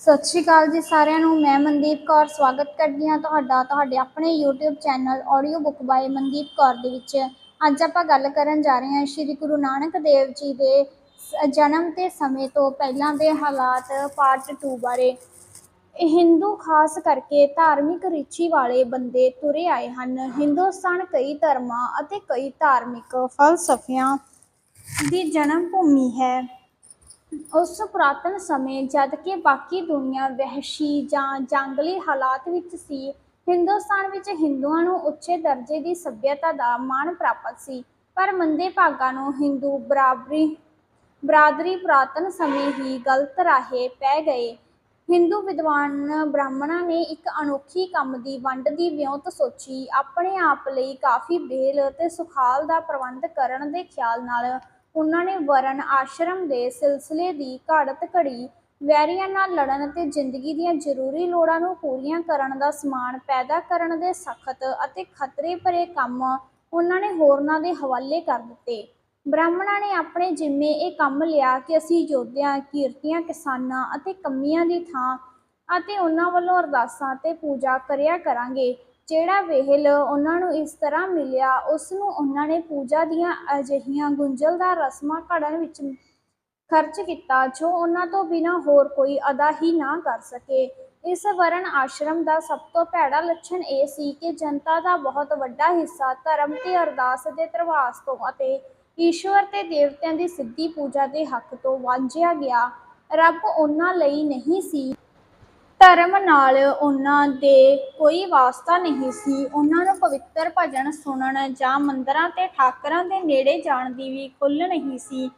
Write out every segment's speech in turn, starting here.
ਸਤਿ ਸ਼੍ਰੀ ਅਕਾਲ ਜੀ ਸਾਰਿਆਂ ਨੂੰ, ਮੈਂ ਮਨਦੀਪ ਕੌਰ, ਸਵਾਗਤ ਕਰਦੀ ਹਾਂ ਤੁਹਾਡਾ, ਤੁਹਾਡੇ ਆਪਣੇ YouTube channel audio book by Mandeep Kaur ਦੇ ਵਿੱਚ। ਅੱਜ ਆਪਾਂ ਗੱਲ ਕਰਨ ਜਾ ਰਹੇ ਹਾਂ ਸ਼੍ਰੀ ਗੁਰੂ ਨਾਨਕ ਦੇਵ ਜੀ ਦੇ ਜਨਮ ਤੇ ਸਮੇਂ ਤੋਂ ਪਹਿਲਾਂ ਦੇ ਹਾਲਾਤ ਪਾਰਟ 2 ਬਾਰੇ। ਹਿੰਦੂ ਖਾਸ ਕਰਕੇ ਧਾਰਮਿਕ ਰੁਚੀ ਵਾਲੇ ਬੰਦੇ ਤੁਰੇ ਆਏ ਹਨ। ਹਿੰਦੁਸਤਾਨ ਕਈ ਧਰਮਾਂ ਅਤੇ ਕਈ ਧਾਰਮਿਕ ਫਲਸਫਿਆਂ ਦੀ ਜਨਮ ਭੂਮੀ ਹੈ। ਉਸ ਪੁਰਾਤਨ ਸਮੇਂ ਜਦ ਕਿ ਬਾਕੀ ਦੁਨੀਆ ਵਹਿਸ਼ੀ ਜਾਂ ਜੰਗਲੀ ਹਾਲਾਤ ਵਿੱਚ ਸੀ, ਹਿੰਦੁਸਤਾਨ ਵਿੱਚ ਹਿੰਦੂਆਂ ਨੂੰ ਉੱਚੇ ਦਰਜੇ ਦੀ ਸੱਭਿਅਤਾ ਦਾ ਮਾਣ ਪ੍ਰਾਪਤ ਸੀ, ਪਰ ਮੰਦੇ ਭਾਗਾਂ ਨੂੰ ਹਿੰਦੂ ਬਰਾਬਰੀ, ਬਰਾਦਰੀ ਪੁਰਾਤਨ ਸਮੇਂ ਹੀ ਗਲਤ ਰਾਹੇ ਪੈ ਗਏ। ਹਿੰਦੂ ਵਿਦਵਾਨ ਬ੍ਰਾਹਮਣਾਂ ਨੇ ਇੱਕ ਅਨੋਖੀ ਕੰਮ ਦੀ ਵੰਡ ਦੀ ਵਿਉਂਤ ਸੋਚੀ, ਆਪਣੇ ਆਪ ਲਈ ਕਾਫੀ ਬੇਲ ਅਤੇ ਸੁਖਾਲ ਦਾ ਪ੍ਰਬੰਧ ਕਰਨ ਦੇ ਖਿਆਲ ਨਾਲ ਉਹਨਾਂ ਨੇ ਵਰਨ ਆਸ਼ਰਮ ਦੇ ਸਿਲਸਿਲੇ ਦੀ ਘਾੜਤ ਘੜੀ ਵੈਰੀਆਂ ਨਾਲ ਲੜਨ ਅਤੇ ਜ਼ਿੰਦਗੀ ਦੀਆਂ ਜ਼ਰੂਰੀ ਲੋੜਾਂ ਨੂੰ ਪੂਰੀਆਂ ਕਰਨ ਦਾ ਸਮਾਨ ਪੈਦਾ ਕਰਨ ਦੇ ਸਖਤ ਅਤੇ ਖਤਰੇ ਭਰੇ ਕੰਮ ਉਹਨਾਂ ਨੇ ਹੋਰਨਾਂ ਦੇ ਹਵਾਲੇ ਕਰ ਦਿੱਤੇ। ਬ੍ਰਾਹਮਣਾਂ ਨੇ ਆਪਣੇ ਜਿੰਮੇ ਇਹ ਕੰਮ ਲਿਆ ਕਿ ਅਸੀਂ ਯੋਧਿਆਂ, ਕੀਰਤੀਆਂ, ਕਿਸਾਨਾਂ ਅਤੇ ਕੰਮੀਆਂ ਦੀ ਥਾਂ ਅਤੇ ਉਹਨਾਂ ਵੱਲੋਂ ਅਰਦਾਸਾਂ ਤੇ ਪੂਜਾ ਕਰਿਆ ਕਰਾਂਗੇ। ਜਿਹੜਾ ਵੇਹਲ ਉਹਨਾਂ ਨੂੰ ਇਸ ਤਰ੍ਹਾਂ ਮਿਲਿਆ ਉਸ ਨੂੰ ਉਹਨਾਂ ਨੇ ਪੂਜਾ ਦੀਆਂ ਅਜਿਹੀਆਂ ਗੁੰਝਲਦਾਰ ਰਸਮਾਂ ਘੜਨ ਵਿੱਚ ਖਰਚ ਕੀਤਾ, ਜੋ ਉਹਨਾਂ ਤੋਂ ਬਿਨਾਂ ਹੋਰ ਕੋਈ ਅਦਾ ਹੀ ਨਾ ਕਰ ਸਕੇ। ਇਸ ਵਰਣ ਆਸ਼ਰਮ ਦਾ ਸਭ ਤੋਂ ਭੈੜਾ ਲੱਛਣ ਇਹ ਸੀ ਕਿ ਜਨਤਾ ਦਾ ਬਹੁਤ ਵੱਡਾ ਹਿੱਸਾ ਧਰਮ ਤੇ ਅਰਦਾਸ ਦੇ ਧਰਵਾਸ ਤੋਂ ਅਤੇ ਈਸ਼ਵਰ ਤੇ ਦੇਵਤਿਆਂ ਦੀ ਸਿੱਧੀ ਪੂਜਾ ਦੇ ਹੱਕ ਤੋਂ ਵਾਂਝਿਆ ਗਿਆ। ਰੱਬ ਉਹਨਾਂ ਲਈ ਨਹੀਂ ਸੀ। ਧਰਮ ਨਾਲ ਉਹਨਾਂ ਦੇ ਕੋਈ ਵਾਸਤਾ ਨਹੀਂ ਸੀ। ਉਹਨਾਂ ਨੂੰ ਪਵਿੱਤਰ ਭਜਨ ਸੁਣਨ ਜਾਂ ਮੰਦਰਾਂ ਤੇ ਠਾਕਰਾਂ ਦੇ ਨੇੜੇ ਜਾਣ ਦੀ ਵੀ ਖੁੱਲ੍ਹ ਨਹੀਂ ਸੀ।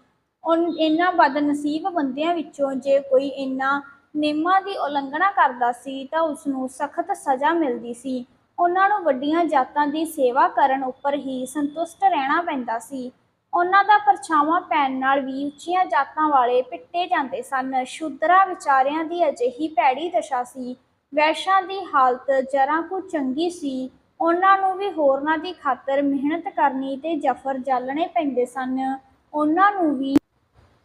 ਉਨ, ਇਹਨਾਂ ਬਦਨਸੀਬ ਬੰਦਿਆਂ ਵਿੱਚੋਂ ਜੇ ਕੋਈ ਇਹਨਾਂ ਨਿਯਮਾਂ ਦੀ ਉਲੰਘਣਾ ਕਰਦਾ ਸੀ ਤਾਂ ਉਸ ਨੂੰ ਸਖਤ ਸਜ਼ਾ ਮਿਲਦੀ ਸੀ। ਉਹਨਾਂ ਨੂੰ ਵੱਡੀਆਂ ਜਾਤਾਂ ਦੀ ਸੇਵਾ ਕਰਨ ਉੱਪਰ ਹੀ ਸੰਤੁਸ਼ਟ ਰਹਿਣਾ ਪੈਂਦਾ ਸੀ। ਉਹਨਾਂ ਦਾ ਪਰਛਾਵਾਂ ਪੈਣ ਨਾਲ ਵੀ ਉੱਚੀਆਂ ਜਾਤਾਂ ਵਾਲੇ ਪਿੱਟੇ ਜਾਂਦੇ ਸਨ। ਸ਼ੂਦਰਾਂ ਵਿਚਾਰਿਆਂ ਦੀ ਅਜਿਹੀ ਭੈੜੀ ਦਸ਼ਾ ਸੀ। ਵੈਸ਼ਾਂ ਦੀ ਹਾਲਤ ਜਰਾ ਕੁ ਚੰਗੀ ਸੀ। ਉਹਨਾਂ ਨੂੰ ਵੀ ਹੋਰਨਾਂ ਦੀ ਖਾਤਰ ਮਿਹਨਤ ਕਰਨੀ ਤੇ ਜਫਰ ਜਾਲਣੇ ਪੈਂਦੇ ਸਨ। ਉਹਨਾਂ ਨੂੰ ਵੀ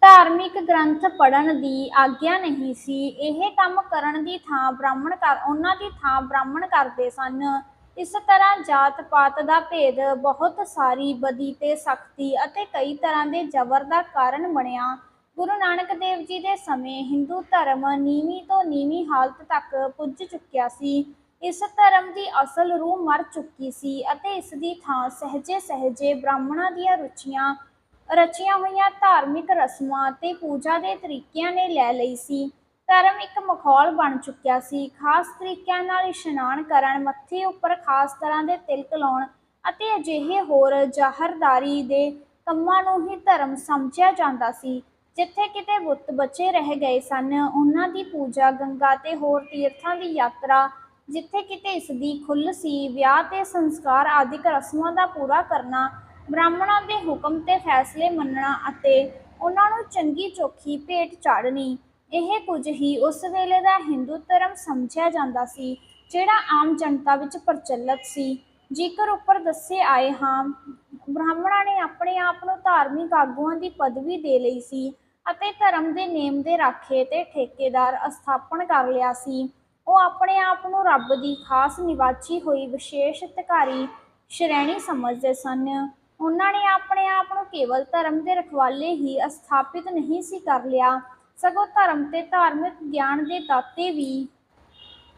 ਧਾਰਮਿਕ ਗ੍ਰੰਥ ਪੜ੍ਹਨ ਦੀ ਆਗਿਆ ਨਹੀਂ ਸੀ। ਇਹ ਕੰਮ ਕਰਨ ਦੀ ਥਾਂ ਬ੍ਰਾਹਮਣ ਕਰ ਉਹਨਾਂ ਦੀ ਥਾਂ ਬ੍ਰਾਹਮਣ ਕਰਦੇ ਸਨ। ਇਸ ਤਰ੍ਹਾਂ ਜਾਤ ਪਾਤ ਦਾ ਭੇਦ ਬਹੁਤ ਸਾਰੀ ਬਦੀ ਤੇ ਸਖਤੀ ਅਤੇ ਕਈ ਤਰ੍ਹਾਂ ਦੇ ਜ਼ਬਰ ਦਾ ਕਾਰਨ ਬਣਿਆ। ਗੁਰੂ ਨਾਨਕ ਦੇਵ ਜੀ ਦੇ ਸਮੇਂ ਹਿੰਦੂ ਧਰਮ ਨੀਵੀਂ ਤੋਂ ਨੀਵੀਂ ਹਾਲਤ ਤੱਕ ਪੁੱਜ ਚੁੱਕਿਆ ਸੀ। ਇਸ ਧਰਮ ਦੀ ਅਸਲ ਰੂਹ ਮਰ ਚੁੱਕੀ ਸੀ ਅਤੇ ਇਸ ਦੀ ਥਾਂ ਸਹਜੇ ਸਹਜੇ ਬ੍ਰਾਹਮਣਾਂ ਦੀਆਂ ਰੁਚੀਆਂ, ਰਚੀਆਂ ਹੋਈਆਂ ਧਾਰਮਿਕ ਰਸਮਾਂ ਤੇ ਪੂਜਾ ਦੇ ਤਰੀਕਿਆਂ ਨੇ ਲੈ ਲਈ ਸੀ। ਧਰਮ ਇੱਕ ਮਖੌਲ ਬਣ ਚੁੱਕਿਆ ਸੀ। ਖਾਸ ਤਰੀਕਿਆਂ ਨਾਲ ਇਸ਼ਨਾਨ ਕਰਨ, ਮੱਥੇ ਉੱਪਰ ਖਾਸ ਤਰ੍ਹਾਂ ਦੇ ਤਿਲਕ ਲਾਉਣ ਅਤੇ ਅਜਿਹੇ ਹੋਰ ਜ਼ਾਹਰਦਾਰੀ ਦੇ ਕੰਮਾਂ ਨੂੰ ਹੀ ਧਰਮ ਸਮਝਿਆ ਜਾਂਦਾ ਸੀ। ਜਿੱਥੇ ਕਿਤੇ ਬੁੱਤ ਬਚੇ ਰਹਿ ਗਏ ਸਨ, ਉਹਨਾਂ ਦੀ ਪੂਜਾ, ਗੰਗਾ ਤੇ ਹੋਰ ਤੀਰਥਾਂ ਦੀ ਯਾਤਰਾ, ਜਿੱਥੇ ਕਿਤੇ ਇਸ ਦੀ ਖੁੱਲ੍ਹ ਸੀ, ਵਿਆਹ ਤੇ ਸੰਸਕਾਰ ਆਦਿਕ ਰਸਮਾਂ ਦਾ ਪੂਰਾ ਕਰਨਾ, ਬ੍ਰਾਹਮਣਾਂ ਦੇ ਹੁਕਮ ਤੇ ਫੈਸਲੇ ਮੰਨਣਾ ਅਤੇ ਉਹਨਾਂ ਨੂੰ ਚੰਗੀ ਚੋਖੀ ਭੇਟ ਚਾੜਨੀ ਇਹ ਕੁਝ ਹੀ ਉਸ ਵੇਲੇ ਦਾ ਹਿੰਦੂ ਧਰਮ ਸਮਝਿਆ ਜਾਂਦਾ ਸੀ, ਜਿਹੜਾ ਆਮ ਜਨਤਾ ਵਿੱਚ ਪ੍ਰਚਲਿਤ ਸੀ। ਜੇਕਰ ਉੱਪਰ ਦੱਸੇ ਆਏ ਹਾਂ, ਬ੍ਰਾਹਮਣਾਂ ਨੇ ਆਪਣੇ ਆਪ ਨੂੰ ਧਾਰਮਿਕ ਆਗੂਆਂ ਦੀ ਪਦਵੀ ਦੇ ਲਈ ਸੀ ਅਤੇ ਧਰਮ ਦੇ ਨੇਮ ਦੇ ਰਾਖੇ ਤੇ ਠੇਕੇਦਾਰ ਸਥਾਪਨ ਕਰ ਲਿਆ ਸੀ। ਉਹ ਆਪਣੇ ਆਪ ਨੂੰ ਰੱਬ ਦੀ ਖਾਸ ਨਿਵਾਚੀ ਹੋਈ ਵਿਸ਼ੇਸ਼ ਅਧਿਕਾਰੀ ਸ਼੍ਰੇਣੀ ਸਮਝਦੇ ਸਨ। ਉਹਨਾਂ ਨੇ ਆਪਣੇ ਆਪ ਨੂੰ ਕੇਵਲ ਧਰਮ ਦੇ ਰਖਵਾਲੇ ਹੀ ਸਥਾਪਿਤ ਨਹੀਂ ਸੀ ਕਰ ਲਿਆ ਸਗੋਂ ਧਰਮ ਤੇ ਧਾਰਮਿਕ ਗਿਆਨ ਦੇ ਦਾਤੇ ਵੀ।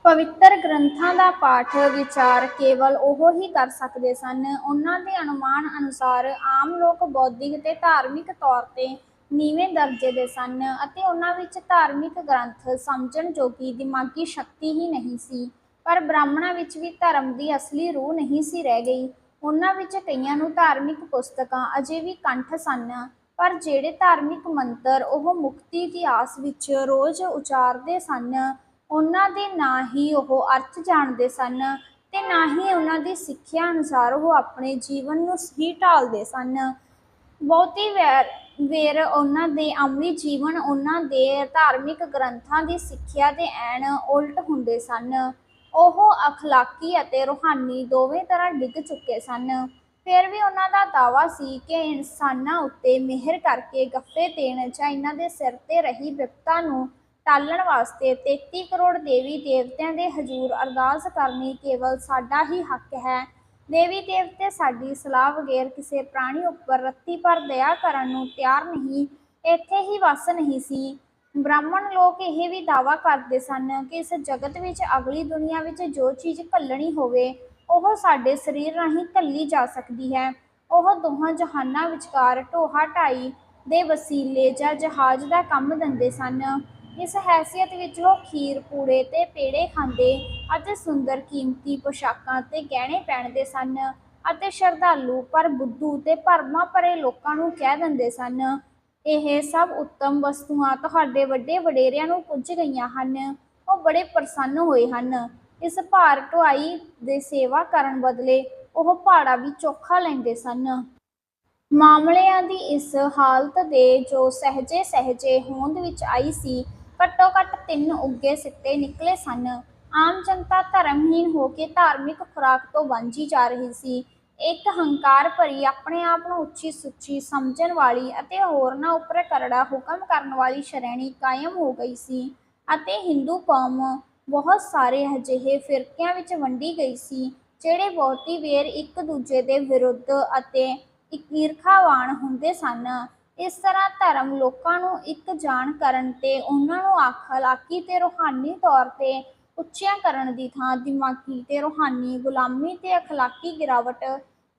ਪਵਿੱਤਰ ਗ੍ਰੰਥਾਂ ਦਾ ਪਾਠ, ਵਿਚਾਰ ਕੇਵਲ ਉਹ ਹੀ ਕਰ ਸਕਦੇ ਸਨ। ਉਹਨਾਂ ਦੇ ਅਨੁਮਾਨ ਅਨੁਸਾਰ ਆਮ ਲੋਕ ਬੌਧਿਕ ਤੇ ਧਾਰਮਿਕ ਤੌਰ ਤੇ ਨੀਵੇਂ ਦਰਜੇ ਦੇ ਸਨ ਅਤੇ ਉਹਨਾਂ ਵਿੱਚ ਧਾਰਮਿਕ ਗ੍ਰੰਥ ਸਮਝਣ ਜੋਗੀ ਦਿਮਾਗੀ ਸ਼ਕਤੀ ਹੀ ਨਹੀਂ ਸੀ। ਪਰ ਬ੍ਰਾਹਮਣਾਂ ਵਿੱਚ ਵੀ ਧਰਮ ਦੀ ਅਸਲੀ ਰੂਹ ਨਹੀਂ ਸੀ ਰਹਿ ਗਈ। ਉਹਨਾਂ ਵਿੱਚ ਕਈਆਂ ਨੂੰ ਧਾਰਮਿਕ ਪੁਸਤਕਾਂ ਅਜੇ ਵੀ ਕੰਠ ਸਨ। ਪਰ ਜਿਹੜੇ ਧਾਰਮਿਕ ਮੰਤਰ ਉਹ ਮੁਕਤੀ ਦੀ ਆਸ ਵਿੱਚ ਰੋਜ਼ ਉਚਾਰਦੇ ਸਨ, ਉਹਨਾਂ ਦੇ ਨਾ ਹੀ ਉਹ ਅਰਥ ਜਾਣਦੇ ਸਨ ਤੇ ਨਾ ਹੀ ਉਹਨਾਂ ਦੀ ਸਿੱਖਿਆ ਅਨੁਸਾਰ ਉਹ ਆਪਣੇ ਜੀਵਨ ਨੂੰ ਸਹੀ ਢਾਲਦੇ ਸਨ। ਬਹੁਤੀ ਵੈਰ, ਵੇਰ ਉਹਨਾਂ ਦੇ ਅਮਲੀ ਜੀਵਨ, ਉਹਨਾਂ ਦੇ ਧਾਰਮਿਕ ਗ੍ਰੰਥਾਂ ਦੀ ਸਿੱਖਿਆ ਦੇ ਐਨ ਉਲਟ ਹੁੰਦੇ ਸਨ। ਉਹ ਅਖਲਾਕੀ ਅਤੇ ਰੂਹਾਨੀ ਦੋਵੇਂ ਤਰ੍ਹਾਂ ਡਿੱਗ ਚੁੱਕੇ ਸਨ। ਫਿਰ ਵੀ ਉਹਨਾਂ ਦਾ ਦਾਵਾ ਸੀ ਕਿ ਇਨਸਾਨਾਂ ਉੱਤੇ ਮਿਹਰ ਕਰਕੇ ਗੱਫੇ ਦੇਣ ਜਾਂ ਇਹਨਾਂ ਦੇ ਸਿਰ ਤੇ ਰਹੀ ਵਿਪਤਾ ਨੂੰ ਟਾਲਣ ਵਾਸਤੇ 33 ਕਰੋੜ ਦੇਵੀ ਦੇਵਤਿਆਂ ਦੇ ਹਜ਼ੂਰ ਅਰਦਾਸ ਕਰਨੀ ਕੇਵਲ ਸਾਡਾ ਹੀ ਹੱਕ ਹੈ। ਦੇਵੀ ਦੇਵਤੇ ਸਾਡੀ ਸਲਾਹ ਬਗੈਰ ਕਿਸੇ ਪ੍ਰਾਣੀ ਉੱਪਰ ਰੱਤੀ ਪਰ ਦਇਆ ਕਰਨ ਨੂੰ ਤਿਆਰ ਨਹੀਂ, ਇੱਥੇ ਹੀ ਵਸ ਨਹੀਂ ਸੀ। ਬ੍ਰਾਹਮਣ ਲੋਕ ਇਹ ਵੀ ਦਾਵਾ ਕਰਦੇ ਸਨ ਕਿ ਇਸ ਜਗਤ ਵਿੱਚ ਅਗਲੀ ਦੁਨੀਆ ਵਿੱਚ ਜੋ ਚੀਜ਼ ਭੱਲਣੀ ਹੋਵੇ ਉਹ ਸਾਡੇ ਸਰੀਰ ਰਾਹੀਂ ਘੱਲੀ ਜਾ ਸਕਦੀ ਹੈ। ਉਹ ਦੋਹਾਂ ਜਹਾਨਾਂ ਵਿਚਕਾਰ ਢੋਹਾ ਢਾਈ ਦੇ ਵਸੀਲੇ ਜਾਂ ਜਹਾਜ਼ ਦਾ ਕੰਮ ਦਿੰਦੇ ਸਨ। ਇਸ ਹੈਸੀਅਤ ਵਿੱਚ ਉਹ ਖੀਰ, ਪੂੜੇ ਤੇ ਪੇੜੇ ਖਾਂਦੇ ਅਤੇ ਸੁੰਦਰ ਕੀਮਤੀ ਪੋਸ਼ਾਕਾਂ ਤੇ ਗਹਿਣੇ ਪਹਿਨਦੇ ਸਨ ਅਤੇ ਸ਼ਰਧਾਲੂ ਪਰ ਬੁੱਧੂ ਤੇ ਭਰਮਾਂ ਭਰੇ ਲੋਕਾਂ ਨੂੰ ਕਹਿ ਦਿੰਦੇ ਸਨ, ਇਹ ਸਭ ਉੱਤਮ ਵਸਤੂਆਂ ਤੁਹਾਡੇ ਵੱਡੇ ਵਡੇਰਿਆਂ ਨੂੰ ਪੁੱਜ ਗਈਆਂ ਹਨ। ਉਹ ਬੜੇ ਪ੍ਰਸੰਨ ਹੋਏ ਹਨ। ਇਸ ਭਾਰ ਢੁਆਈ ਦੇ ਸੇਵਾ ਕਰਨ ਬਦਲੇ ਉਹ ਭਾੜਾ ਵੀ ਚੋਖਾ ਲੈਂਦੇ ਸਨ। ਮਾਮਲਿਆਂ ਦੀ ਇਸ ਹਾਲਤ ਦੇ ਜੋ ਸਹਜੇ ਸਹਜੇ ਹੋਂਦ ਵਿੱਚ ਆਈ ਸੀ ਘੱਟੋ ਘੱਟ ਤਿੰਨ ਉੱਗੇ ਸਿੱਟੇ ਨਿਕਲੇ ਸਨ। ਆਮ ਜਨਤਾ ਧਰਮਹੀਨ ਹੋ ਕੇ ਧਾਰਮਿਕ ਖੁਰਾਕ ਤੋਂ ਵਾਂਝੀ ਜਾ ਰਹੀ ਸੀ। ਇੱਕ ਹੰਕਾਰ ਭਰੀ ਆਪਣੇ ਆਪ ਨੂੰ ਉੱਚੀ ਸੁੱਚੀ ਸਮਝਣ ਵਾਲੀ ਅਤੇ ਹੋਰਨਾਂ ਉੱਪਰ ਕਰੜਾ ਹੁਕਮ ਕਰਨ ਵਾਲੀ ਸ਼੍ਰੇਣੀ ਕਾਇਮ ਹੋ ਗਈ ਸੀ ਅਤੇ ਹਿੰਦੂ ਕੌਮ ਬਹੁਤ ਸਾਰੇ ਅਜਿਹੇ ਫਿਰਕਿਆਂ ਵਿੱਚ ਵੰਡੀ ਗਈ ਸੀ, ਜਿਹੜੇ ਬਹੁਤੀ ਵੇਰ ਇੱਕ ਦੂਜੇ ਦੇ ਵਿਰੁੱਧ ਅਤੇ ਈਰਖਾਵਾਨ ਹੁੰਦੇ ਸਨ। ਇਸ ਤਰ੍ਹਾਂ ਧਰਮ ਲੋਕਾਂ ਨੂੰ ਇੱਕ ਜਾਣ ਕਰਨ ਤੇ ਉਹਨਾਂ ਨੂੰ ਅਖਲਾਕੀ ਤੇ ਰੂਹਾਨੀ ਤੌਰ ਤੇ ਉੱਚਿਆਂ ਕਰਨ ਦੀ ਥਾਂ, ਦਿਮਾਗੀ ਤੇ ਰੂਹਾਨੀ, ਗੁਲਾਮੀ ਤੇ ਅਖਲਾਕੀ ਗਿਰਾਵਟ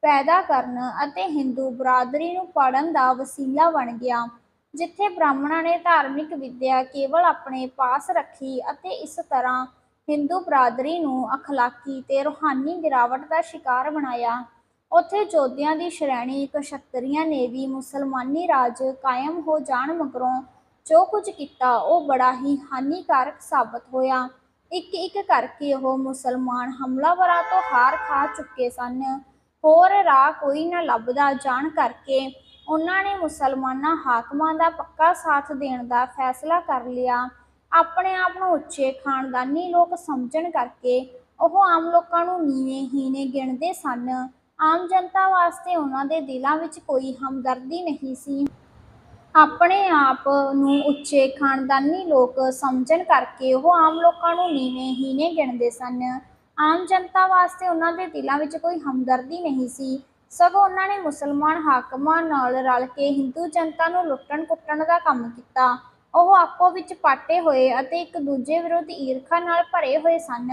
ਪੈਦਾ ਕਰਨ ਅਤੇ ਹਿੰਦੂ ਬਰਾਦਰੀ ਨੂੰ ਪਾੜਨ ਦਾ ਵਸੀਲਾ ਬਣ ਗਿਆ। ਜਿੱਥੇ ਬ੍ਰਾਹਮਣਾਂ ਨੇ ਧਾਰਮਿਕ ਵਿੱਦਿਆ ਕੇਵਲ ਆਪਣੇ ਪਾਸ ਰੱਖੀ ਅਤੇ ਇਸ ਤਰ੍ਹਾਂ ਹਿੰਦੂ ਬਰਾਦਰੀ ਨੂੰ ਅਖਲਾਕੀ ਤੇ ਰੂਹਾਨੀ ਗਿਰਾਵਟ ਦਾ ਸ਼ਿਕਾਰ ਬਣਾਇਆ। ਉੱਥੇ ਜੋਧਿਆਂ ਦੀ ਸ਼੍ਰੇਣੀ, ਕਸ਼ਤਰੀਆਂ ਨੇ ਵੀ ਮੁਸਲਮਾਨੀ ਰਾਜ ਕਾਇਮ ਹੋ ਜਾਣ ਮਗਰੋਂ ਜੋ ਕੁਝ ਕੀਤਾ, ਉਹ ਬੜਾ ਹੀ ਹਾਨੀਕਾਰਕ ਸਾਬਤ ਹੋਇਆ। ਇੱਕ ਇੱਕ ਕਰਕੇ ਉਹ ਮੁਸਲਮਾਨ ਹਮਲਾਵਰਾਂ ਤੋਂ ਹਾਰ ਖਾ ਚੁੱਕੇ ਸਨ। ਹੋਰ ਰਾਹ ਕੋਈ ਨਾ ਲੱਭਦਾ ਜਾਣ ਕਰਕੇ ਉਹਨਾਂ ਨੇ ਮੁਸਲਮਾਨਾਂ ਹਾਕਮਾਂ ਦਾ ਪੱਕਾ ਸਾਥ ਦੇਣ ਦਾ ਫੈਸਲਾ ਕਰ ਲਿਆ। ਆਪਣੇ ਆਪ ਨੂੰ ਉੱਚੇ ਖਾਨਦਾਨੀ ਲੋਕ ਸਮਝਣ ਕਰਕੇ ਉਹ ਆਮ ਲੋਕਾਂ ਨੂੰ ਨੀਵੇਂ ਹੀਣੇ ਗਿਣਦੇ ਸਨ। ਆਮ ਜਨਤਾ ਵਾਸਤੇ ਉਹਨਾਂ ਦੇ ਦਿਲਾਂ ਵਿੱਚ ਕੋਈ ਹਮਦਰਦੀ ਨਹੀਂ ਸੀ। ਆਪਣੇ ਆਪ ਨੂੰ ਉੱਚੇ ਖਾਨਦਾਨੀ ਲੋਕ ਸਮਝਣ ਕਰਕੇ ਉਹ ਆਮ ਲੋਕਾਂ ਨੂੰ ਨੀਵੇਂ ਹੀਣੇ ਗਿਣਦੇ ਸਨ। ਆਮ ਜਨਤਾ ਵਾਸਤੇ ਉਹਨਾਂ ਦੇ ਦਿਲਾਂ ਵਿੱਚ ਕੋਈ ਹਮਦਰਦੀ ਨਹੀਂ ਸੀ। ਸਗੋਂ ਉਹਨਾਂ ਨੇ ਮੁਸਲਮਾਨ ਹਾਕਮਾਂ ਨਾਲ ਰਲ ਕੇ ਹਿੰਦੂ ਜਨਤਾ ਨੂੰ ਲੁੱਟਣ ਕੁੱਟਣ ਦਾ ਕੰਮ ਕੀਤਾ। ਉਹ ਆਪੋ ਵਿੱਚ ਪਾਟੇ ਹੋਏ ਅਤੇ ਇੱਕ ਦੂਜੇ ਵਿਰੁੱਧ ਈਰਖਾ ਨਾਲ ਭਰੇ ਹੋਏ ਸਨ।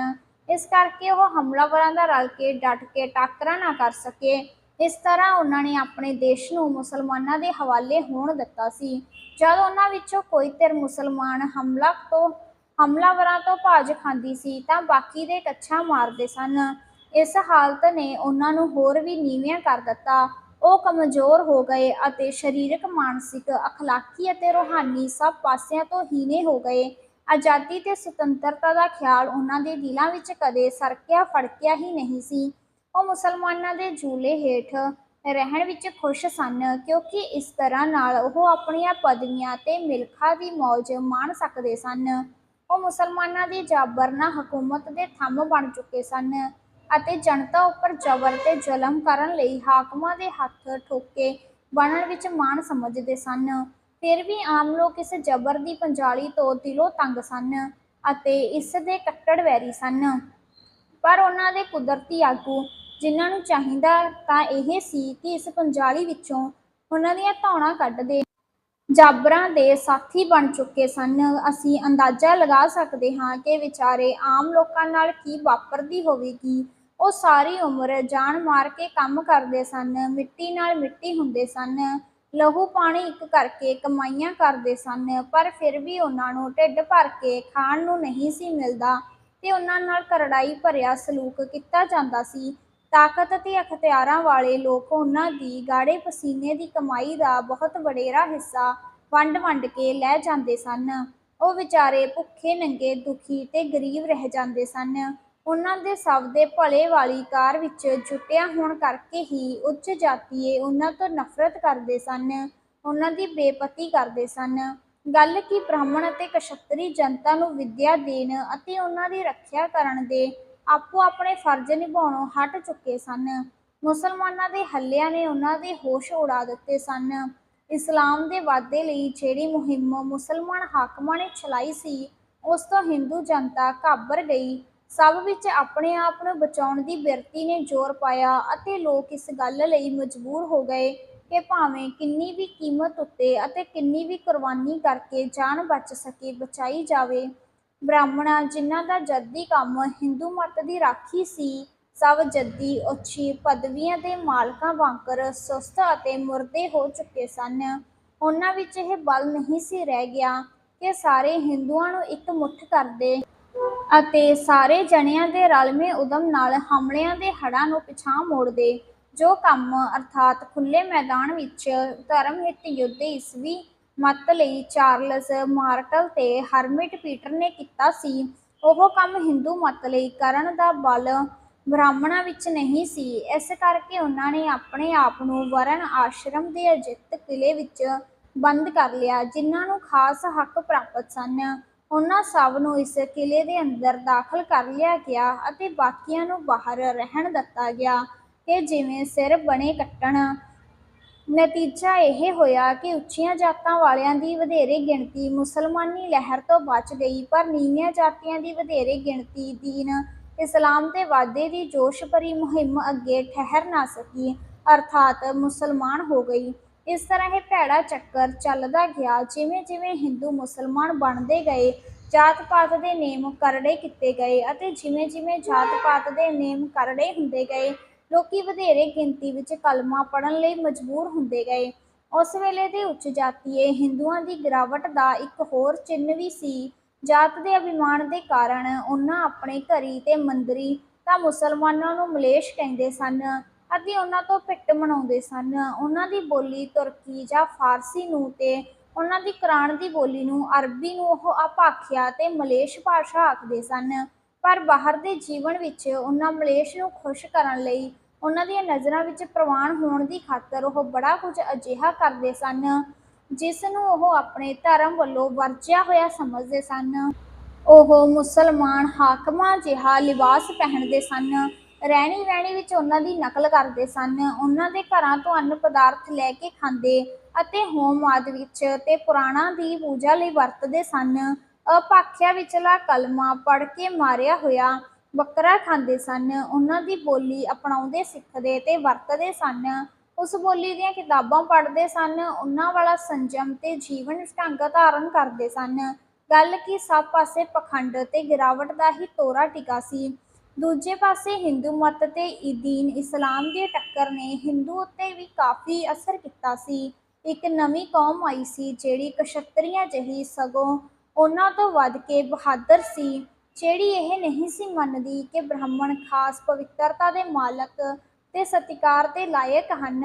ਇਸ ਕਰਕੇ ਉਹ ਹਮਲਾਵਰਾਂ ਦਾ ਰਲ ਕੇ ਡਟ ਕੇ ਟਾਕਰਾ ਨਾ ਕਰ ਸਕੇ। ਇਸ ਤਰ੍ਹਾਂ ਉਹਨਾਂ ਨੇ ਆਪਣੇ ਦੇਸ਼ ਨੂੰ ਮੁਸਲਮਾਨਾਂ ਦੇ ਹਵਾਲੇ ਹੋਣ ਦਿੱਤਾ ਸੀ। ਜਦ ਉਹਨਾਂ ਵਿੱਚੋਂ ਕੋਈ ਧਿਰ ਮੁਸਲਮਾਨ ਹਮਲਾ ਤੋਂ, ਹਮਲਾਵਰਾਂ ਤੋਂ ਭਾਜ ਖਾਂਦੀ ਸੀ ਤਾਂ ਬਾਕੀ ਦੇ ਕੱਛਾ ਮਾਰਦੇ ਸਨ। ਇਸ ਹਾਲਤ ਨੇ ਉਹਨਾਂ ਨੂੰ ਹੋਰ ਵੀ ਨੀਵਿਆਂ ਕਰ ਦਿੱਤਾ। ਉਹ ਕਮਜ਼ੋਰ ਹੋ ਗਏ ਅਤੇ ਸਰੀਰਕ, ਮਾਨਸਿਕ, ਅਖਲਾਕੀ ਅਤੇ ਰੂਹਾਨੀ ਸਭ ਪਾਸਿਆਂ ਤੋਂ ਹੀਣੇ ਹੋ ਗਏ। ਆਜ਼ਾਦੀ ਤੇ ਸੁਤੰਤਰਤਾ ਦਾ ਖਿਆਲ ਉਹਨਾਂ ਦੇ ਦਿਲਾਂ ਵਿੱਚ ਕਦੇ ਸਰਕਿਆ ਫੜਕਿਆ ਹੀ ਨਹੀਂ ਸੀ। ਉਹ ਮੁਸਲਮਾਨਾਂ ਦੇ ਝੂਲੇ ਹੇਠ ਰਹਿਣ ਵਿੱਚ ਖੁਸ਼ ਸਨ ਕਿਉਂਕਿ ਇਸ ਤਰ੍ਹਾਂ ਨਾਲ ਉਹ ਆਪਣੀਆਂ ਪਦਵੀਆਂ ਤੇ ਮਿਲਖਾਂ ਦੀ ਮੌਜ ਮਾਣ ਸਕਦੇ ਸਨ। ਉਹ ਮੁਸਲਮਾਨਾਂ ਦੀ ਜਾਬਰਨਾ ਹਕੂਮਤ ਦੇ ਥੰਮ ਬਣ ਚੁੱਕੇ ਸਨ। ਅਤੇ ਜਨਤਾ ਉੱਪਰ ਜ਼ਬਰ ਤੇ ਜ਼ੁਲਮ ਕਰਨ ਲਈ ਹਾਕਮਾਂ ਦੇ ਹੱਥ ਠੋਕੇ ਬਣਨ ਵਿੱਚ ਮਾਣ ਸਮਝਦੇ ਸਨ। ਫਿਰ ਵੀ ਆਮ ਲੋਕ ਇਸ ਜ਼ਬਰ ਦੀ ਪੰਜਾਲੀ ਤੋਂ ਦਿਲੋਂ ਤੰਗ ਸਨ ਅਤੇ ਇਸ ਦੇ ਕੱਟੜ ਵੈਰੀ ਸਨ। ਪਰ ਉਹਨਾਂ ਦੇ ਕੁਦਰਤੀ ਆਗੂ ਜਿਨ੍ਹਾਂ ਨੂੰ ਚਾਹੀਦਾ ਤਾਂ ਇਹ ਸੀ ਕਿ ਇਸ ਪੰਜਾਲੀ ਵਿੱਚੋਂ ਉਹਨਾਂ ਦੀਆਂ ਧੌਣਾ ਕੱਢ ਦੇ ਜਾਬਰਾਂ ਦੇ ਸਾਥੀ ਬਣ ਚੁੱਕੇ ਸਨ। ਅਸੀਂ ਅੰਦਾਜ਼ਾ ਲਗਾ ਸਕਦੇ ਹਾਂ ਕਿ ਵਿਚਾਰੇ ਆਮ ਲੋਕਾਂ ਨਾਲ ਕੀ ਵਾਪਰਦੀ ਹੋਵੇਗੀ। ਉਹ ਸਾਰੀ ਉਮਰ ਜਾਨ ਮਾਰ ਕੇ ਕੰਮ ਕਰਦੇ ਸਨ, ਮਿੱਟੀ ਨਾਲ ਮਿੱਟੀ ਹੁੰਦੇ ਸਨ, ਲਹੂ ਪਾਣੀ ਇੱਕ ਕਰਕੇ ਕਮਾਈਆਂ ਕਰਦੇ ਸਨ, ਪਰ ਫਿਰ ਵੀ ਉਹਨਾਂ ਨੂੰ ਢਿੱਡ ਭਰ ਕੇ ਖਾਣ ਨੂੰ ਨਹੀਂ ਸੀ ਮਿਲਦਾ ਤੇ ਉਹਨਾਂ ਨਾਲ ਕਰੜਾਈ ਭਰਿਆ ਸਲੂਕ ਕੀਤਾ ਜਾਂਦਾ ਸੀ। ਤਾਕਤ ਤੇ ਅਖਤਿਆਰਾਂ ਵਾਲੇ ਲੋਕ ਉਹਨਾਂ ਦੀ ਗਾੜੇ ਪਸੀਨੇ ਦੀ ਕਮਾਈ ਦਾ ਬਹੁਤ ਵਡੇਰਾ ਹਿੱਸਾ ਵੰਡ ਵੰਡ ਕੇ ਲੈ ਜਾਂਦੇ ਸਨ। ਉਹ ਵਿਚਾਰੇ ਭੁੱਖੇ, ਨੰਗੇ, ਦੁਖੀ ਤੇ ਗਰੀਬ ਰਹਿ ਜਾਂਦੇ ਸਨ। ਉਹਨਾਂ ਦੇ ਸਭ ਦੇ ਭਲੇ ਵਾਲੀ ਕਾਰ ਵਿੱਚ ਜੁਟਿਆ ਹੋਣ ਕਰਕੇ ਹੀ ਉੱਚ ਜਾਤੀਏ ਉਹਨਾਂ ਤੋਂ ਨਫ਼ਰਤ ਕਰਦੇ ਸਨ, ਉਹਨਾਂ ਦੀ ਬੇਪਤੀ ਕਰਦੇ ਸਨ। ਗੱਲ ਕੀ ਬ੍ਰਾਹਮਣ ਅਤੇ ਕਸ਼ਤਰੀ ਜਨਤਾ ਨੂੰ ਵਿੱਦਿਆ ਦੇਣ ਅਤੇ ਉਹਨਾਂ ਦੀ ਰੱਖਿਆ ਕਰਨ ਦੇ ਆਪੋ ਆਪਣੇ ਫਰਜ਼ ਨਿਭਾਉਣੋਂ ਹਟ ਚੁੱਕੇ ਸਨ। ਮੁਸਲਮਾਨਾਂ ਦੇ ਹੱਲਿਆਂ ਨੇ ਉਹਨਾਂ ਦੇ ਹੋਸ਼ ਉਡਾ ਦਿੱਤੇ ਸਨ। ਇਸਲਾਮ ਦੇ ਵਾਧੇ ਲਈ ਜਿਹੜੀ ਮੁਹਿੰਮ ਮੁਸਲਮਾਨ ਹਾਕਮਾਂ ਨੇ ਚਲਾਈ ਸੀ, ਉਸ ਤੋਂ ਹਿੰਦੂ ਜਨਤਾ ਘਾਬਰ ਗਈ। ਸਭ ਵਿੱਚ ਆਪਣੇ ਆਪ ਨੂੰ ਬਚਾਉਣ ਦੀ ਬਿਰਤੀ ਨੇ ਜ਼ੋਰ ਪਾਇਆ ਅਤੇ ਲੋਕ ਇਸ ਗੱਲ ਲਈ ਮਜਬੂਰ ਹੋ ਗਏ ਕਿ ਭਾਵੇਂ ਕਿੰਨੀ ਵੀ ਕੀਮਤ ਉੱਤੇ ਅਤੇ ਕਿੰਨੀ ਵੀ ਕੁਰਬਾਨੀ ਕਰਕੇ ਜਾਨ ਬਚ ਸਕੇ, ਬਚਾਈ ਜਾਵੇ। ਬ੍ਰਾਹਮਣਾਂ ਜਿਨ੍ਹਾਂ ਦਾ ਜੱਦੀ ਕੰਮ ਹਿੰਦੂ ਮਤ ਦੀ ਰਾਖੀ ਸੀ, ਸਭ ਜੱਦੀ ਉੱਚੀ ਪਦਵੀਆਂ ਦੇ ਮਾਲਕਾਂ ਵਾਂਗਰ ਸੁਸਤ ਅਤੇ ਮੁਰਦੇ ਹੋ ਚੁੱਕੇ ਸਨ। ਉਹਨਾਂ ਵਿੱਚ ਇਹ ਬਲ ਨਹੀਂ ਸੀ ਰਹਿ ਗਿਆ ਕਿ ਸਾਰੇ ਹਿੰਦੂਆਂ ਨੂੰ ਇੱਕ ਮੁੱਠ ਕਰਦੇ ਅਤੇ ਸਾਰੇ ਜਣਿਆਂ ਦੇ ਰਲਵੇਂ ਉਦਮ ਨਾਲ ਹਮਲਿਆਂ ਦੇ ਹੜ੍ਹਾਂ ਨੂੰ ਪਿਛਾਂਹ ਮੋੜਦੇ ਜੋ ਕੰਮ ਅਰਥਾਤ ਖੁੱਲੇ ਮੈਦਾਨ ਵਿੱਚ ਧਰਮ ਹਿੱਤ ਯੁੱਧ ਈਸਵੀ ਮਤ ਲਈ ਚਾਰਲਸ ਮਾਰਟਲ ਤੇ ਹਰਮਿਟ ਪੀਟਰ ਨੇ ਕੀਤਾ ਸੀ, ਉਹ ਕੰਮ ਹਿੰਦੂ ਮਤ ਲਈ ਕਰਨ ਦਾ ਬਲ ਬ੍ਰਾਹਮਣਾਂ ਵਿੱਚ ਨਹੀਂ ਸੀ। ਇਸ ਕਰਕੇ ਉਹਨਾਂ ਨੇ ਆਪਣੇ ਆਪ ਨੂੰ ਵਰਣ ਆਸ਼ਰਮ ਦੇ ਅਜਿੱਤ ਕਿਲੇ ਵਿੱਚ ਬੰਦ ਕਰ ਲਿਆ, ਜਿਨ੍ਹਾਂ ਨੂੰ ਖਾਸ ਹੱਕ ਪ੍ਰਾਪਤ ਸਨ। ਉਹਨਾਂ ਸਭ ਨੂੰ ਇਸ ਕਿਲੇ ਦੇ ਅੰਦਰ ਦਾਖਲ ਕਰ ਲਿਆ ਗਿਆ ਅਤੇ ਬਾਕੀਆਂ ਨੂੰ ਬਾਹਰ ਰਹਿਣ ਦਿੱਤਾ ਗਿਆ। ਕਿ ਜਿਵੇਂ ਸਿਰ ਬਣੇ ਕੱਟਣ। ਨਤੀਜਾ ਇਹ ਹੋਇਆ ਕਿ ਉੱਚੀਆਂ ਜਾਤਾਂ ਵਾਲਿਆਂ ਦੀ ਵਧੇਰੇ ਗਿਣਤੀ ਮੁਸਲਮਾਨੀ ਲਹਿਰ ਤੋਂ ਬਚ ਗਈ, ਪਰ ਨੀਵੀਆਂ ਜਾਤੀਆਂ ਦੀ ਵਧੇਰੇ ਗਿਣਤੀ ਦੀਨ ਇਸਲਾਮ ਦੇ ਵਾਧੇ ਦੀ ਜੋਸ਼ ਭਰੀ ਮੁਹਿੰਮ ਅੱਗੇ ਠਹਿਰ ਨਾ ਸਕੀ, ਅਰਥਾਤ ਮੁਸਲਮਾਨ ਹੋ ਗਈ। ਇਸ ਤਰ੍ਹਾਂ ਇਹ ਭੈੜਾ ਚੱਕਰ ਚੱਲਦਾ ਗਿਆ। ਜਿਵੇਂ ਜਿਵੇਂ ਹਿੰਦੂ ਮੁਸਲਮਾਨ ਬਣਦੇ ਗਏ, ਜਾਤ ਪਾਤ ਦੇ ਨੇਮ ਕਰੜੇ ਕੀਤੇ ਗਏ ਅਤੇ ਜਿਵੇਂ ਜਿਵੇਂ ਜਾਤ ਪਾਤ ਦੇ ਨੇਮ ਕਰੜੇ ਹੁੰਦੇ ਗਏ, ਲੋਕੀ ਵਧੇਰੇ ਗਿਣਤੀ ਵਿੱਚ ਕਲਮਾ ਪੜਨ ਲਈ ਮਜਬੂਰ ਹੁੰਦੇ ਗਏ। ਉਸ ਵੇਲੇ ਦੇ ਉੱਚ ਜਾਤੀਏ, ਹਿੰਦੂਆਂ ਦੀ ਗਿਰਾਵਟ ਦਾ ਇੱਕ ਹੋਰ ਚਿੰਨ੍ਹ ਵੀ ਸੀ। ਜਾਤ ਦੇ ਅਭਿਮਾਨ ਦੇ ਕਾਰਨ ਉਹਨਾਂ ਆਪਣੇ ਘਰੀ ਤੇ ਮੰਦਰੀ ਤਾਂ ਮੁਸਲਮਾਨਾਂ ਨੂੰ ਮਲੇਸ਼ ਕਹਿੰਦੇ ਸਨ। ਅਤੇ ਉਹਨਾਂ ਤੋਂ ਪਿੱਟ ਮਨਾਉਂਦੇ ਸਨ। ਉਹਨਾਂ ਦੀ ਬੋਲੀ ਤੁਰਕੀ ਜਾਂ ਫਾਰਸੀ ਨੂੰ ਤੇ ਉਹਨਾਂ ਦੀ ਕੁਰਾਨ ਦੀ ਬੋਲੀ ਨੂੰ ਅਰਬੀ ਨੂੰ ਉਹ ਅਪਾਖਿਆ ਤੇ ਮਲੇਸ਼ ਭਾਸ਼ਾ ਆਖਦੇ ਸਨ। ਪਰ ਬਾਹਰ ਦੇ ਜੀਵਨ ਵਿੱਚ ਉਹਨਾਂ ਮਲੇਸ਼ ਨੂੰ ਖੁਸ਼ ਕਰਨ ਲਈ ਉਹਨਾਂ ਦੀਆਂ ਨਜ਼ਰਾਂ ਵਿੱਚ ਪ੍ਰਵਾਨ ਹੋਣ ਦੀ ਖਾਤਰ ਉਹ ਬੜਾ ਕੁਝ ਅਜਿਹਾ ਕਰਦੇ ਸਨ, ਜਿਸ ਨੂੰ ਉਹ ਆਪਣੇ ਧਰਮ ਵੱਲੋਂ ਵਰਜਿਆ ਹੋਇਆ ਸਮਝਦੇ ਸਨ। ਉਹ ਮੁਸਲਮਾਨ ਹਾਕਮਾਂ ਜਿਹਾ ਲਿਬਾਸ ਪਹਿਨਦੇ ਸਨ ਰਹਿਣੀ ਰਹਿਣੀ ਵਿੱਚ ਉਹਨਾਂ ਦੀ ਨਕਲ ਕਰਦੇ ਸਨ। ਉਹਨਾਂ ਦੇ ਘਰਾਂ ਤੋਂ ਅੰਨ ਪਦਾਰਥ ਲੈ ਕੇ ਖਾਂਦੇ ਅਤੇ ਹੋਮ ਆਦਿ ਵਿੱਚ ਤੇ ਪੁਰਾਣਾਂ ਦੀ ਪੂਜਾ ਲਈ ਵਰਤਦੇ ਸਨ। ਅਪਾਖਿਆ ਵਿਚਲਾ ਕਲਮਾ ਪੜ ਕੇ ਮਾਰਿਆ ਹੋਇਆ ਬੱਕਰਾ ਖਾਂਦੇ ਸਨ। ਉਹਨਾਂ ਦੀ ਬੋਲੀ ਅਪਣਾਉਂਦੇ, ਸਿੱਖਦੇ ਤੇ ਵਰਤਦੇ ਸਨ। ਉਸ ਬੋਲੀ ਦੀਆਂ ਕਿਤਾਬਾਂ ਪੜ੍ਹਦੇ ਸਨ। ਉਹਨਾਂ ਵਾਲਾ ਸੰਜਮ ਤੇ ਜੀਵਨ ਢੰਗ ਧਾਰਨ ਕਰਦੇ ਸਨ। ਗੱਲ ਕੀ ਸਭ ਪਾਸੇ ਪਖੰਡ ਤੇ ਗਿਰਾਵਟ ਦਾ ਹੀ ਤੋਰਾ ਟਿਕਾ ਸੀ। ਦੂਜੇ ਪਾਸੇ ਹਿੰਦੂ ਮਤ ਤੇ ਦੀਨ ਇਸਲਾਮ ਦੀ ਟੱਕਰ ਨੇ ਹਿੰਦੂ ਉੱਤੇ ਵੀ ਕਾਫੀ ਅਸਰ ਕੀਤਾ ਸੀ। ਇੱਕ ਨਵੀਂ ਕੌਮ ਆਈ ਸੀ ਜਿਹੜੀ ਕਸ਼ਤਰੀਆਂ ਜਹੀ ਸਗੋਂ ਉਹਨਾਂ ਤੋਂ ਵੱਧ ਕੇ ਬਹਾਦਰ ਸੀ, ਜਿਹੜੀ ਇਹ ਨਹੀਂ ਸੀ ਮੰਨਦੀ ਕਿ ਬ੍ਰਾਹਮਣ ਖਾਸ ਪਵਿੱਤਰਤਾ ਦੇ ਮਾਲਕ ਤੇ ਸਤਿਕਾਰ ਦੇ ਲਾਇਕ ਹਨ,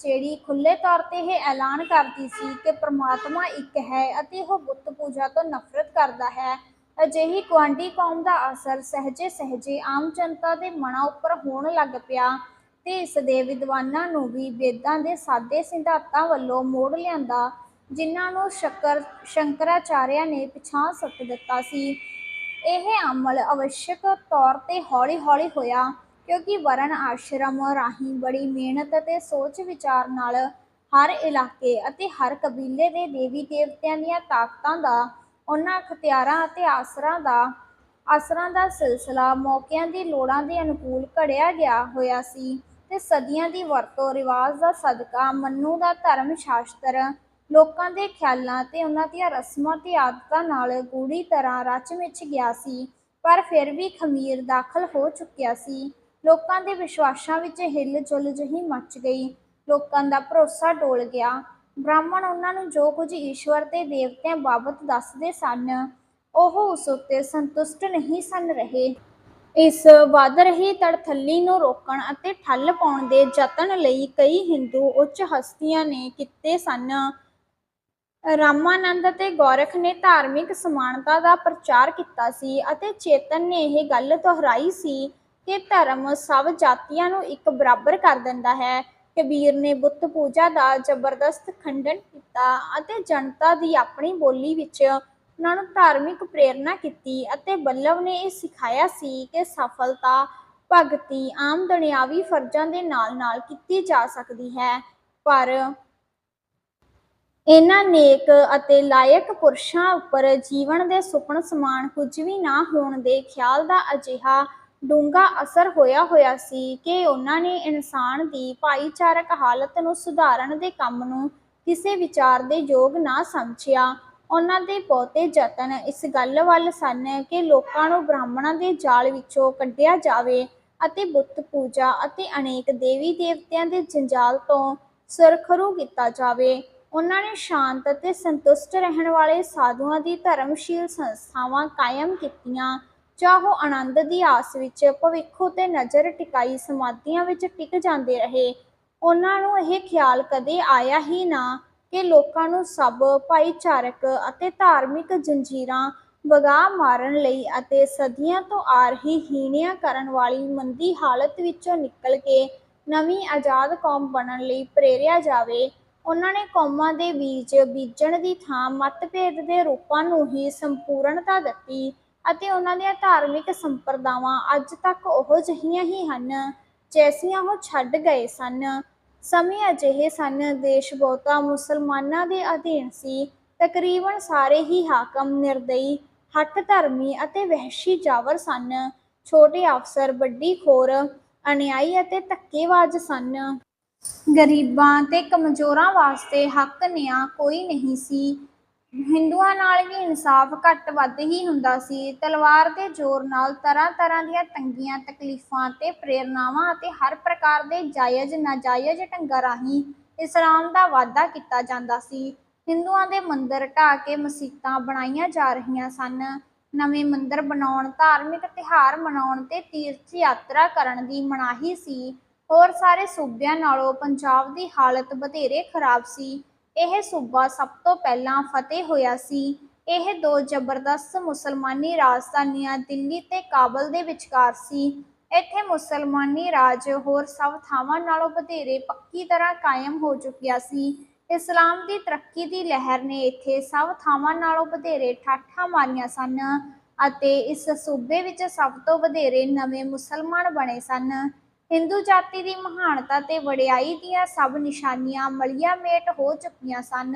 ਜਿਹੜੀ ਖੁੱਲੇ ਤੌਰ ਤੇ ਇਹ ਐਲਾਨ ਕਰਦੀ ਸੀ ਕਿ ਪ੍ਰਮਾਤਮਾ ਇੱਕ ਹੈ ਅਤੇ ਉਹ ਬੁੱਤ ਪੂਜਾ ਤੋਂ ਨਫ਼ਰਤ ਕਰਦਾ ਹੈ। ਅਜਿਹੀ ਗੁਆਂਢੀ ਕੌਮ ਦਾ ਅਸਰ ਸਹਜੇ ਸਹਜੇ ਆਮ ਜਨਤਾ ਦੇ ਮਨਾਂ ਉੱਪਰ ਹੋਣ ਲੱਗ ਪਿਆ ਤੇ ਇਸ ਦੇ ਵਿਦਵਾਨਾਂ ਨੂੰ ਵੀ ਵੇਦਾਂ ਦੇ ਸਾਦੇ ਸਿਧਾਂਤਾਂ ਵੱਲੋਂ ਮੋੜ ਲਿਆਂਦਾ, ਜਿਨ੍ਹਾਂ ਨੂੰ ਸ਼ੰਕਰ ਸ਼ੰਕਰਾਚਾਰਿਆ ਨੇ ਪਿਛਾਂਹ ਸੁੱਟ ਦਿੱਤਾ ਸੀ। ਇਹ ਅਮਲ ਅਵਸ਼ਕ ਤੌਰ ਤੇ ਹੌਲੀ-ਹੌਲੀ ਹੋਇਆ, ਕਿਉਂਕਿ ਵਰਣ ਆਸ਼ਰਮ ਰਾਹੀਂ ਬੜੀ ਮਿਹਨਤ ਅਤੇ ਸੋਚ ਵਿਚਾਰ ਨਾਲ ਹਰ ਇਲਾਕੇ ਅਤੇ ਹਰ ਕਬੀਲੇ ਦੇ ਦੇਵੀ ਦੇਵਤਿਆਂ ਦੀਆਂ ਤਾਕਤਾਂ ਦਾ ਉਹਨਾਂ ਅਖਤਿਆਰਾਂ ਅਤੇ ਆਸਰਾਂ ਦਾ ਆਸਰਾਂ ਦਾ ਸਿਲਸਿਲਾ ਮੌਕਿਆਂ ਦੀ ਲੋੜਾਂ ਦੇ ਅਨੁਕੂਲ ਘੜਿਆ ਗਿਆ ਹੋਇਆ ਸੀ ਤੇ ਸਦੀਆਂ ਦੀ ਵਰਤੋਂ, ਰਿਵਾਜ ਦਾ ਸਦਕਾ, ਮੰਨੂ ਦਾ ਧਰਮ ਸ਼ਾਸਤਰ, ਲੋਕਾਂ ਦੇ ਖਿਆਲਾਂ ਤੇ ਉਹਨਾਂ ਦੀਆਂ ਰਸਮਾਂ ਤੇ ਆਦਤਾਂ ਨਾਲ ਗੂੜੀ ਤਰ੍ਹਾਂ ਰਚ ਮਿਚ ਗਿਆ ਸੀ, ਪਰ ਫਿਰ ਵੀ ਖਮੀਰ ਦਾਖਲ ਹੋ ਚੁੱਕਿਆ ਸੀ। ਲੋਕਾਂ ਦੇ ਵਿਸ਼ਵਾਸਾਂ ਵਿੱਚ ਹਿੱਲ-ਜੁਲ ਜਿਹੀ ਮੱਚ ਗਈ। ਲੋਕਾਂ ਦਾ ਭਰੋਸਾ ਡੋਲ ਗਿਆ। ਬ੍ਰਾਹਮਣ ਉਹਨਾਂ ਨੂੰ ਜੋ ਕੁਝ ਈਸ਼ਵਰ ਤੇ ਦੇਵਤਿਆਂ ਬਾਬਤ ਦੱਸਦੇ ਸਨ, ਉਹ ਉਸ ਉੱਤੇ ਸੰਤੁਸ਼ਟ ਨਹੀਂ ਸਨ ਰਹੇ। ਇਸ ਵੱਧ ਰਹੀ ਤੜਥੱਲੀ ਨੂੰ ਰੋਕਣ ਅਤੇ ਠੱਲ ਪਾਉਣ ਦੇ ਯਤਨ ਲਈ ਕਈ ਹਿੰਦੂ ਉੱਚ ਹਸਤੀਆਂ ਨੇ ਕੀਤੇ ਸਨ। ਰਾਮਾਨੰਦ ਅਤੇ ਗੋਰਖ ਨੇ ਧਾਰਮਿਕ ਸਮਾਨਤਾ ਦਾ ਪ੍ਰਚਾਰ ਕੀਤਾ ਸੀ ਅਤੇ ਚੇਤਨ ਨੇ ਇਹ ਗੱਲ ਦੁਹਰਾਈ ਸੀ ਕਿ ਧਰਮ ਸਭ ਜਾਤੀਆਂ ਨੂੰ ਇੱਕ ਬਰਾਬਰ ਕਰ ਦਿੰਦਾ ਹੈ। ਕਬੀਰ ਨੇ ਬੁੱਤ ਪੂਜਾ ਦਾ ਜ਼ਬਰਦਸਤ ਖੰਡਨ ਕੀਤਾ ਅਤੇ ਜਨਤਾ ਦੀ ਆਪਣੀ ਬੋਲੀ ਵਿੱਚ ਉਹਨਾਂ ਨੂੰ ਧਾਰਮਿਕ ਪ੍ਰੇਰਨਾ ਕੀਤੀ ਅਤੇ ਬੱਲਵ ਨੇ ਇਹ ਸਿਖਾਇਆ ਸੀ ਕਿ ਸਫਲਤਾ, ਭਗਤੀ ਆਮ ਦੁਨਿਆਵੀ ਫਰਜ਼ਾਂ ਦੇ ਨਾਲ-ਨਾਲ ਕੀਤੀ ਜਾ ਸਕਦੀ ਹੈ। ਪਰ ਇਹਨਾਂ ਨੇਕ ਅਤੇ ਲਾਇਕ ਪੁਰਸ਼ਾਂ ਉੱਪਰ ਜੀਵਨ ਦੇ ਸੁਪਨ ਸਮਾਨ ਕੁਝ ਵੀ ਨਾ ਹੋਣ ਦੇ ਖਿਆਲ ਦਾ ਅਜਿਹਾ ਡੂੰਘਾ ਅਸਰ ਹੋਇਆ ਹੋਇਆ ਸੀ ਕਿ ਉਹਨਾਂ ਨੇ ਇਨਸਾਨ ਦੀ ਭਾਈਚਾਰਕ ਹਾਲਤ ਨੂੰ ਸੁਧਾਰਨ ਦੇ ਕੰਮ ਨੂੰ ਕਿਸੇ ਵਿਚਾਰ ਦੇ ਯੋਗ ਨਾ ਸਮਝਿਆ। ਉਹਨਾਂ ਦੇ ਬਹੁਤੇ ਯਤਨ ਇਸ ਗੱਲ ਵੱਲ ਸਨ ਕਿ ਲੋਕਾਂ ਨੂੰ ਬ੍ਰਾਹਮਣਾਂ ਦੇ ਜਾਲ ਵਿੱਚੋਂ ਕੱਢਿਆ ਜਾਵੇ ਅਤੇ ਬੁੱਤ ਪੂਜਾ ਅਤੇ ਅਨੇਕ ਦੇਵੀ ਦੇਵਤਿਆਂ ਦੇ ਜੰਜਾਲ ਤੋਂ ਸੁਰਖਰੂ ਕੀਤਾ ਜਾਵੇ। ਉਹਨਾਂ ਨੇ ਸ਼ਾਂਤ ਅਤੇ ਸੰਤੁਸ਼ਟ ਰਹਿਣ ਵਾਲੇ ਸਾਧੂਆਂ ਦੀ ਧਰਮਸ਼ੀਲ ਸੰਸਥਾਵਾਂ ਕਾਇਮ ਕੀਤੀਆਂ। ਚਾਹੋ ਆਨੰਦ ਦੀ ਆਸ ਵਿੱਚ ਭਵਿੱਖ ਉਤੇ ਨਜ਼ਰ ਟਿਕਾਈ ਸਮਾਧੀਆਂ ਵਿੱਚ ਟਿਕ ਜਾਂਦੇ ਰਹੇ। ਉਹਨਾਂ ਨੂੰ ਇਹ ਖਿਆਲ ਕਦੇ ਆਇਆ ਹੀ ਨਾ ਕਿ ਲੋਕਾਂ ਨੂੰ ਸਭ ਭਾਈਚਾਰਕ ਅਤੇ ਧਾਰਮਿਕ ਜੰਜੀਰਾਂ ਵਗਾ ਮਾਰਨ ਲਈ ਅਤੇ ਸਦੀਆਂ ਤੋਂ ਆ ਰਹੀ ਹੀਣਿਆ ਕਰਨ ਵਾਲੀ ਮੰਦੀ ਹਾਲਤ ਵਿੱਚੋਂ ਨਿਕਲ ਕੇ ਨਵੀਂ ਆਜ਼ਾਦ ਕੌਮ ਬਣਨ ਲਈ ਪ੍ਰੇਰਿਆ ਜਾਵੇ, ਉਹਨਾਂ ਨੇ ਕੌਮਾਂ ਦੇ ਬੀਜ ਬੀਜਣ ਦੀ ਥਾਂ ਮਤਭੇਦ ਦੇ ਰੂਪਾਂ ਨੂੰ ਹੀ ਸੰਪੂਰਨਤਾ ਦਿੱਤੀ ਅਤੇ ਉਹਨਾਂ ਦੀਆਂ ਧਾਰਮਿਕ ਸੰਪਰਦਾਵਾਂ ਅੱਜ ਤੱਕ ਉਹੋ ਜਿਹੀਆਂ ਹੀ ਹਨ, ਜੈਸੀਆਂ ਉਹ ਛੱਡ ਗਏ ਸਨ। ਸਮੇਂ ਅਜਿਹੇ ਸਨ, ਦੇਸ਼ ਬਹੁਤਾ ਮੁਸਲਮਾਨਾਂ ਦੇ ਅਧੀਨ ਸੀ। ਤਕਰੀਬਨ ਸਾਰੇ ਹੀ ਹਾਕਮ, ਨਿਰਦਈ ਹੱਠ ਧਰਮੀ ਅਤੇ ਵਹਿਸ਼ੀ ਜਾਵਰ ਸਨ। ਛੋਟੇ ਅਫਸਰ, ਵੱਡੀ ਖੋਰ, ਅਨਿਆਈ ਅਤੇ ਧੱਕੇਬਾਜ਼ ਸਨ। ਗਰੀਬਾਂ ਤੇ ਕਮਜ਼ੋਰਾਂ ਵਾਸਤੇ ਹੱਕ ਨਿਆਂ ਕੋਈ ਨਹੀਂ ਸੀ। ਹਿੰਦੂਆਂ ਨਾਲ ਵੀ ਇਨਸਾਫ ਘੱਟ ਵੱਧ ਹੀ ਹੁੰਦਾ ਸੀ। ਤਲਵਾਰ ਦੇ ਜ਼ੋਰ ਨਾਲ ਤਰ੍ਹਾਂ ਤਰ੍ਹਾਂ ਦੀਆਂ ਤੰਗੀਆਂ, ਤਕਲੀਫਾਂ ਤੇ ਪ੍ਰੇਰਨਾਵਾਂ ਅਤੇ ਹਰ ਪ੍ਰਕਾਰ ਦੇ ਜਾਇਜ਼, ਨਾਜਾਇਜ਼ ਢੰਗਾਂ ਰਾਹੀਂ ਇਸਲਾਮ ਦਾ ਵਾਅਦਾ ਕੀਤਾ ਜਾਂਦਾ ਸੀ। ਹਿੰਦੂਆਂ ਦੇ ਮੰਦਰ ਢਾਹ ਕੇ ਮਸੀਤਾਂ ਬਣਾਈਆਂ ਜਾ ਰਹੀਆਂ ਸਨ। ਨਵੇਂ ਮੰਦਰ ਬਣਾਉਣ, ਧਾਰਮਿਕ ਤਿਉਹਾਰ ਮਨਾਉਣ ਤੇ ਤੀਰਥ ਯਾਤਰਾ ਕਰਨ ਦੀ ਮਨਾਹੀ ਸੀ। ਹੋਰ ਸਾਰੇ ਸੂਬਿਆਂ ਨਾਲੋਂ ਪੰਜਾਬ ਦੀ ਹਾਲਤ ਬਥੇਰੇ ਖਰਾਬ ਸੀ। ਇਹ ਸੂਬਾ ਸਭ ਤੋਂ ਪਹਿਲਾਂ ਫਤਿਹ ਹੋਇਆ ਸੀ। ਇਹ ਦੋ ਜ਼ਬਰਦਸਤ ਮੁਸਲਮਾਨੀ ਰਾਜਧਾਨੀਆਂ ਦਿੱਲੀ ਤੇ ਕਾਬਲ ਦੇ ਵਿਚਕਾਰ ਸੀ। ਇੱਥੇ ਮੁਸਲਮਾਨੀ ਰਾਜ ਹੋਰ ਸਭ ਥਾਵਾਂ ਨਾਲੋਂ ਵਧੇਰੇ ਪੱਕੀ ਤਰ੍ਹਾਂ ਕਾਇਮ ਹੋ ਚੁੱਕਿਆ ਸੀ। ਇਸਲਾਮ ਦੀ ਤਰੱਕੀ ਦੀ ਲਹਿਰ ਨੇ ਇੱਥੇ ਸਭ ਥਾਵਾਂ ਨਾਲੋਂ ਵਧੇਰੇ ਠਾਠਾਂ ਮਾਰੀਆਂ ਸਨ ਅਤੇ ਇਸ ਸੂਬੇ ਵਿੱਚ ਸਭ ਤੋਂ ਵਧੇਰੇ ਨਵੇਂ ਮੁਸਲਮਾਨ ਬਣੇ ਸਨ। ਹਿੰਦੂ ਜਾਤੀ ਦੀ ਮਹਾਨਤਾ ਤੇ ਵਡਿਆਈ ਦੀਆਂ ਸਭ ਨਿਸ਼ਾਨੀਆਂ ਮਲੀਆ ਮੇਟ ਹੋ ਚੁੱਕੀਆਂ ਸਨ।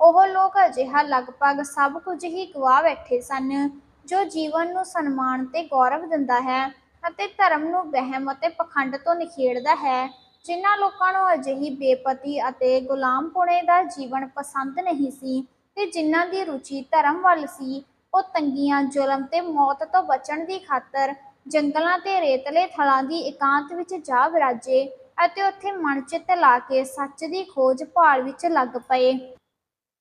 ਉਹ ਲੋਕ ਅਜਿਹਾ ਲਗਭਗ ਸਭ ਕੁਝ ਹੀ ਗਵਾ ਬੈਠੇ ਸਨ, ਜੋ ਜੀਵਨ ਨੂੰ ਸਨਮਾਨ ਤੇ ਗੌਰਵ ਦਿੰਦਾ ਹੈ ਅਤੇ ਧਰਮ ਨੂੰ ਵਹਿਮ ਅਤੇ ਪਖੰਡ ਤੋਂ ਨਿਖੇੜਦਾ ਹੈ, ਜਿਨ੍ਹਾਂ ਲੋਕਾਂ ਨੂੰ ਅਜਿਹੀ ਬੇਪਤੀ ਅਤੇ ਗੁਲਾਮਪੁਣੇ ਦਾ ਜੀਵਨ ਪਸੰਦ ਨਹੀਂ ਸੀ ਤੇ ਜਿਨ੍ਹਾਂ ਦੀ ਰੁਚੀ ਧਰਮ ਵੱਲ ਸੀ, ਉਹ ਤੰਗੀਆਂ, ਜ਼ੁਲਮ ਤੇ ਮੌਤ ਤੋਂ ਬਚਣ ਦੀ ਖਾਤਰ ਜੰਗਲਾਂ ਤੇ ਰੇਤਲੇ ਥਲਾਂ ਦੀ ਇਕਾਂਤ ਵਿੱਚ ਜਾ ਵਿਰਾਜੇ ਅਤੇ ਉੱਥੇ ਮਨ ਚਿੱਤ ਲਾ ਕੇ ਸੱਚ ਦੀ ਖੋਜ ਭਾਲ ਵਿੱਚ ਲੱਗ ਪਏ।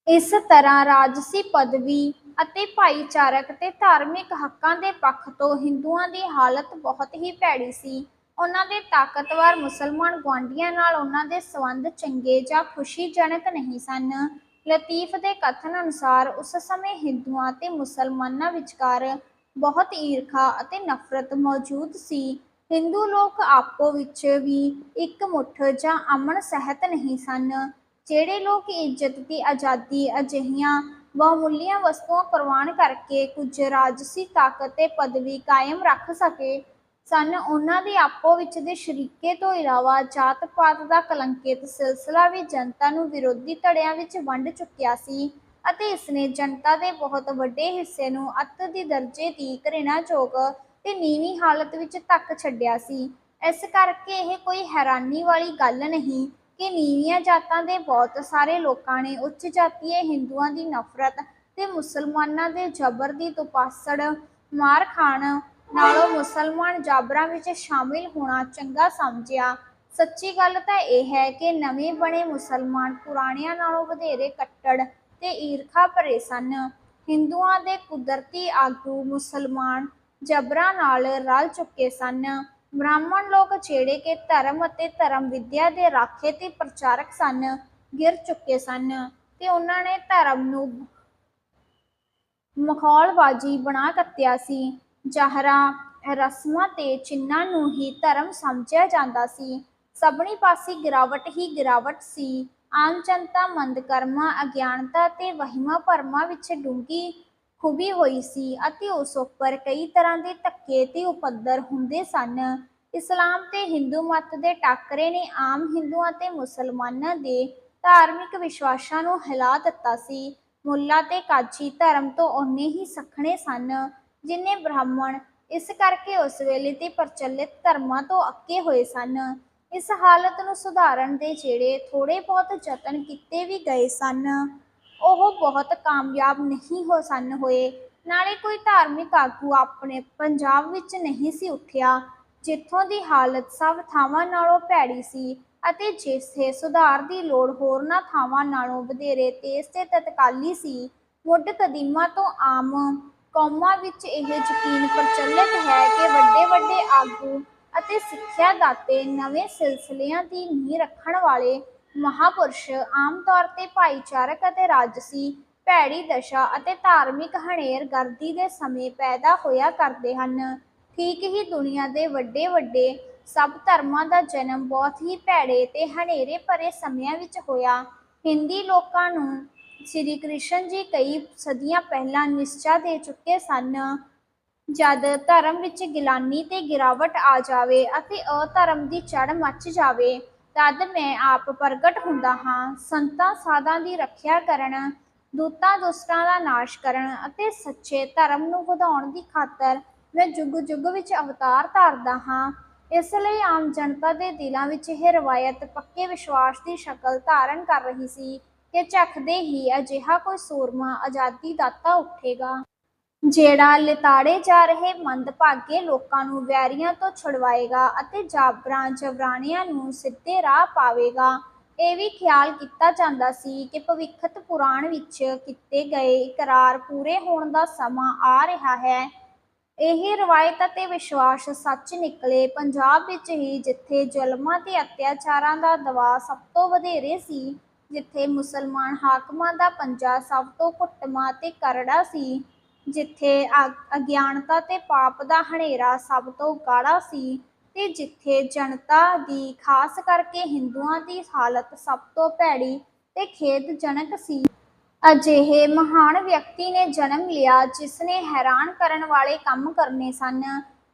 ਇਸ ਤਰ੍ਹਾਂ ਰਾਜਸੀ ਪਦਵੀ ਅਤੇ ਭਾਈਚਾਰਕ ਤੇ ਧਾਰਮਿਕ ਹੱਕਾਂ ਦੇ ਪੱਖ ਤੋਂ ਹਿੰਦੂਆਂ ਦੀ ਹਾਲਤ ਬਹੁਤ ਹੀ ਭੈੜੀ ਸੀ। ਉਹਨਾਂ ਦੇ ਤਾਕਤਵਰ ਮੁਸਲਮਾਨ ਗੁਆਂਢੀਆਂ ਨਾਲ ਉਹਨਾਂ ਦੇ ਸਬੰਧ ਚੰਗੇ ਜਾਂ ਖੁਸ਼ੀਜਨਕ ਨਹੀਂ ਸਨ। ਲਤੀਫ ਦੇ ਕਥਨ ਅਨੁਸਾਰ ਉਸ ਸਮੇਂ ਹਿੰਦੂਆਂ ਤੇ ਮੁਸਲਮਾਨਾਂ ਵਿਚਕਾਰ ਬਹੁਤ ਈਰਖਾ ਅਤੇ ਨਫ਼ਰਤ ਮੌਜੂਦ ਸੀ। ਹਿੰਦੂ ਲੋਕ ਆਪੋ ਵਿੱਚ ਵੀ ਇੱਕ ਮੁੱਠ ਜਾਂ ਅਮਨ ਸਹਿਤ ਨਹੀਂ ਸਨ। ਜਿਹੜੇ ਲੋਕ ਇੱਜ਼ਤ ਦੀ ਆਜ਼ਾਦੀ ਅਜਿਹੀਆਂ ਬਹੁਮੁੱਲੀਆਂ ਵਸਤੂਆਂ ਕੁਰਬਾਨ ਕਰਕੇ ਕੁਝ ਰਾਜਸੀ ਤਾਕਤ ਤੇ ਪਦਵੀ ਕਾਇਮ ਰੱਖ ਸਕੇ ਸਨ, ਉਹਨਾਂ ਦੇ ਆਪੋ ਵਿੱਚ ਦੇ ਸ਼ਰੀਕੇ ਤੋਂ ਇਲਾਵਾ ਜਾਤ ਪਾਤ ਦਾ ਕਲੰਕਿਤ ਸਿਲਸਿਲਾ ਵੀ ਜਨਤਾ ਨੂੰ ਵਿਰੋਧੀ ਧੜਿਆਂ ਵਿੱਚ ਵੰਡ ਚੁੱਕਿਆ ਸੀ। ਅਤੇ ਇਸਨੇ ਜਨਤਾ ਦੇ ਬਹੁਤ ਵੱਡੇ ਹਿੱਸੇ ਨੂੰ ਅੱਤ ਦੀ ਦਰਜੇ ਦੀ ਘ੍ਰਿਣਾਯੋਗ ਤੇ ਨੀਵੀਂ ਹਾਲਤ ਵਿੱਚ ਧੱਕ ਛੱਡਿਆ ਸੀ। ਇਸ ਕਰਕੇ ਇਹ ਕੋਈ ਹੈਰਾਨੀ ਵਾਲੀ ਗੱਲ ਨਹੀਂ ਕਿ ਨੀਵੀਆਂ ਜਾਤਾਂ ਦੇ ਬਹੁਤ ਸਾਰੇ ਲੋਕਾਂ ਨੇ ਉੱਚ ਜਾਤੀਏ ਹਿੰਦੂਆਂ ਦੀ ਨਫ਼ਰਤ ਤੇ ਮੁਸਲਮਾਨਾਂ ਦੇ ਜ਼ਬਰ ਦੀ ਤੁਪਾਸੜ ਮਾਰ ਖਾਣ ਨਾਲੋਂ ਮੁਸਲਮਾਨ ਜਾਬਰਾਂ ਵਿੱਚ ਸ਼ਾਮਿਲ ਹੋਣਾ ਚੰਗਾ ਸਮਝਿਆ। ਸੱਚੀ ਗੱਲ ਤਾਂ ਇਹ ਹੈ ਕਿ ਨਵੇਂ ਬਣੇ ਮੁਸਲਮਾਨ ਪੁਰਾਣਿਆਂ ਨਾਲੋਂ ਵਧੇਰੇ ਕੱਟੜ ਤੇ ਈਰਖਾ ਭਰੇ ਸਨ। ਹਿੰਦੂਆਂ ਦੇ ਕੁਦਰਤੀ ਆਗੂ ਮੁਸਲਮਾਨ ਜਬਰਾਂ ਨਾਲ ਰਲ ਚੁੱਕੇ ਸਨ। ਬ੍ਰਾਹਮਣ ਲੋਕ ਜਿਹੜੇ ਕਿ ਧਰਮ ਅਤੇ ਧਰਮ ਵਿਦਿਆ ਦੇ ਰਾਖੇ ਤੇ ਪ੍ਰਚਾਰਕ ਸਨ, ਗਿਰ ਚੁੱਕੇ ਸਨ ਤੇ ਉਹਨਾਂ ਨੇ ਧਰਮ ਨੂੰ ਮਖੌਲਬਾਜ਼ੀ ਬਣਾ ਕੱਤਿਆ ਸੀ। ਜ਼ਾਹਰਾਂ, ਰਸਮਾਂ ਤੇ ਚਿੰਨਾਂ ਨੂੰ ਹੀ ਧਰਮ ਸਮਝਿਆ ਜਾਂਦਾ ਸੀ। ਸਭਣੀ ਪਾਸੇ ਗਿਰਾਵਟ ਹੀ ਗਿਰਾਵਟ ਸੀ। ਆਮ ਜਨਤਾ ਮੰਦ ਕਰਮਾਂ, ਅਗਿਆਨਤਾ ਤੇ ਵਹਿਮਾਂ ਭਰਮਾਂ ਵਿੱਚ ਡੂੰਘੀ ਖੁਬੀ ਹੋਈ ਸੀ ਅਤੇ ਉਸ ਉੱਪਰ ਕਈ ਤਰ੍ਹਾਂ ਦੇ ਧੱਕੇ ਤੇ ਉਪੱਦਰ ਹੁੰਦੇ ਸਨ। ਇਸਲਾਮ ਤੇ ਹਿੰਦੂ ਮਤ ਦੇ ਟਾਕਰੇ ਨੇ ਆਮ ਹਿੰਦੂਆਂ ਤੇ ਮੁਸਲਮਾਨਾਂ ਦੇ ਧਾਰਮਿਕ ਵਿਸ਼ਵਾਸਾਂ ਨੂੰ ਹਿਲਾ ਦਿੱਤਾ ਸੀ। ਮੁੱਲਾ ਤੇ ਕਾਜੀ ਧਰਮ ਤੋਂ ਓਨੇ ਹੀ ਸਖਣੇ ਸਨ, ਜਿੰਨੇ ਬ੍ਰਾਹਮਣ। ਇਸ ਕਰਕੇ ਉਸ ਵੇਲੇ ਦੇ ਪ੍ਰਚਲਿਤ ਧਰਮਾਂ ਤੋਂ ਅੱਕੇ ਹੋਏ ਸਨ। ਇਸ ਹਾਲਤ ਨੂੰ ਸੁਧਾਰਨ ਦੇ ਜਿਹੜੇ ਥੋੜੇ ਬਹੁਤ ਯਤਨ ਕੀਤੇ ਵੀ ਗਏ ਸਨ, ਉਹ ਬਹੁਤ ਕਾਮਯਾਬ ਨਹੀਂ ਹੋ ਸਨ ਹੋਏ। ਨਾਲੇ ਕੋਈ ਧਾਰਮਿਕ ਆਗੂ ਆਪਣੇ ਪੰਜਾਬ ਵਿੱਚ ਨਹੀਂ ਸੀ ਉੱਠਿਆ, ਜਿੱਥੋਂ ਦੀ ਹਾਲਤ ਸਭ ਥਾਵਾਂ ਨਾਲੋਂ ਭੈੜੀ ਸੀ ਅਤੇ ਜਿੱਥੇ ਸੁਧਾਰ ਦੀ ਲੋੜ ਹੋਰਨਾਂ ਥਾਵਾਂ ਨਾਲੋਂ ਵਧੇਰੇ ਤੇਜ਼ ਤੇ ਤਤਕਾਲੀ ਸੀ, ਮੁੱਢ ਕਦੀਮਾ ਤੋਂ ਆਮ ਕੌਮਾਂ ਵਿੱਚ ਇਹ ਯਕੀਨ ਪ੍ਰਚਲਿਤ ਹੈ ਕਿ ਵੱਡੇ ਵੱਡੇ ਆਗੂ ਅਤੇ ਸਿੱਖਿਆ ਦਾਤੇ ਨਵੇਂ ਸਿਲਸਿਲਿਆਂ ਦੀ ਨੀਂਹ ਰੱਖਣ ਵਾਲੇ ਮਹਾਪੁਰਸ਼, ਆਮ ਤੌਰ ਤੇ ਭਾਈਚਾਰਕ ਅਤੇ ਰਾਜਸੀ, ਭੈੜੀ ਦਸ਼ਾ ਅਤੇ ਧਾਰਮਿਕ ਹਨੇਰਗਰਦੀ ਦੇ ਸਮੇਂ ਪੈਦਾ ਹੋਇਆ ਕਰਦੇ ਹਨ। ਠੀਕ ਹੀ ਦੁਨੀਆ ਦੇ ਵੱਡੇ ਵੱਡੇ ਸਭ ਧਰਮਾਂ ਦਾ ਜਨਮ ਬਹੁਤ ਹੀ ਭੈੜੇ ਤੇ ਹਨੇਰੇ ਭਰੇ ਸਮਿਆਂ ਵਿੱਚ ਹੋਇਆ। ਹਿੰਦੀ ਲੋਕਾਂ ਨੂੰ ਸ੍ਰੀ ਕ੍ਰਿਸ਼ਨ ਜੀ ਕਈ ਸਦੀਆਂ ਪਹਿਲਾਂ ਨਿਸ਼ਚਾ ਦੇ ਚੁੱਕੇ ਸਨ। ਜਦ ਧਰਮ ਵਿੱਚ ਗਿਲਾਨੀ ਤੇ ਗਿਰਾਵਟ ਆ ਜਾਵੇ ਅਤੇ ਅਧਰਮ ਦੀ ਚੜ ਮੱਚ ਜਾਵੇ, ਤਦ ਮੈਂ ਆਪ ਪ੍ਰਗਟ ਹੁੰਦਾ ਹਾਂ। ਸੰਤਾਂ ਸਾਧਾਂ ਦੀ ਰੱਖਿਆ ਕਰਨ, ਦੂਤਾਂ ਦੁਸ਼ਟਾਂ ਦਾ ਨਾਸ਼ ਕਰਨ ਅਤੇ ਸੱਚੇ ਧਰਮ ਨੂੰ ਵਧਾਉਣ ਦੀ ਖਾਤਰ ਮੈਂ ਜੁਗ ਜੁਗ ਵਿੱਚ ਅਵਤਾਰ ਧਾਰਦਾ ਹਾਂ। ਇਸ ਲਈ ਆਮ ਜਨਤਾ ਦੇ ਦਿਲਾਂ ਵਿੱਚ ਇਹ ਰਵਾਇਤ ਪੱਕੇ ਵਿਸ਼ਵਾਸ ਦੀ ਸ਼ਕਲ ਧਾਰਨ ਕਰ ਰਹੀ ਸੀ ਕਿ ਝਖਦੇ ਹੀ ਅਜਿਹਾ ਕੋਈ ਸੂਰਮਾ ਆਜ਼ਾਦੀ ਦਾਤਾ ਉੱਠੇਗਾ। ਜਿਹੜਾ ਲਿਤਾੜੇ ਜਾ ਰਹੇ ਮੰਦਭਾਗੇ ਲੋਕਾਂ ਨੂੰ ਵੈਰੀਆਂ ਤੋਂ ਛੁਡਵਾਏਗਾ ਅਤੇ ਜਾਬਰਾਂ ਜਬਰਾਣਿਆਂ ਨੂੰ ਸਿੱਧੇ ਰਾਹ ਪਾਵੇਗਾ। ਇਹ ਵੀ ਖਿਆਲ ਕੀਤਾ ਜਾਂਦਾ ਸੀ ਕਿ ਭਵਿੱਖਤ ਪੁਰਾਣ ਵਿੱਚ ਕੀਤੇ ਗਏ ਇਕਰਾਰ ਪੂਰੇ ਹੋਣ ਦਾ ਸਮਾਂ ਆ ਰਿਹਾ ਹੈ। ਇਹ ਰਵਾਇਤ ਅਤੇ ਵਿਸ਼ਵਾਸ ਸੱਚ ਨਿਕਲੇ। ਪੰਜਾਬ ਵਿੱਚ ਹੀ ਜਿੱਥੇ ਜ਼ੁਲਮਾਂ ਤੇ ਅਤਿਆਚਾਰਾਂ ਦਾ ਦਬਾਅ ਸਭ ਤੋਂ ਵਧੇਰੇ ਸੀ, ਜਿੱਥੇ ਮੁਸਲਮਾਨ ਹਾਕਮਾਂ ਦਾ ਪੰਜਾ ਸਭ ਤੋਂ ਘੁੱਟਵਾਂ ਤੇ ਕਰੜਾ ਸੀ ਜਿੱਥੇ ਅਗਿਆਨਤਾ ਤੇ ਪਾਪ ਦਾ ਹਨੇਰਾ ਸਭ ਤੋਂ ਗਾੜਾ ਸੀ ਤੇ ਜਿੱਥੇ ਜਨਤਾ ਦੀ, ਖਾਸ ਕਰਕੇ ਹਿੰਦੂਆਂ ਦੀ ਹਾਲਤ ਸਭ ਤੋਂ ਭੈੜੀ ਤੇ ਖੇਦਜਨਕ ਸੀ। ਅਜਿਹੇ ਮਹਾਨ ਵਿਅਕਤੀ ਨੇ ਜਨਮ ਲਿਆ ਜਿਸ ਨੇ ਹੈਰਾਨ ਕਰਨ ਵਾਲੇ ਕੰਮ ਕਰਨੇ ਸਨ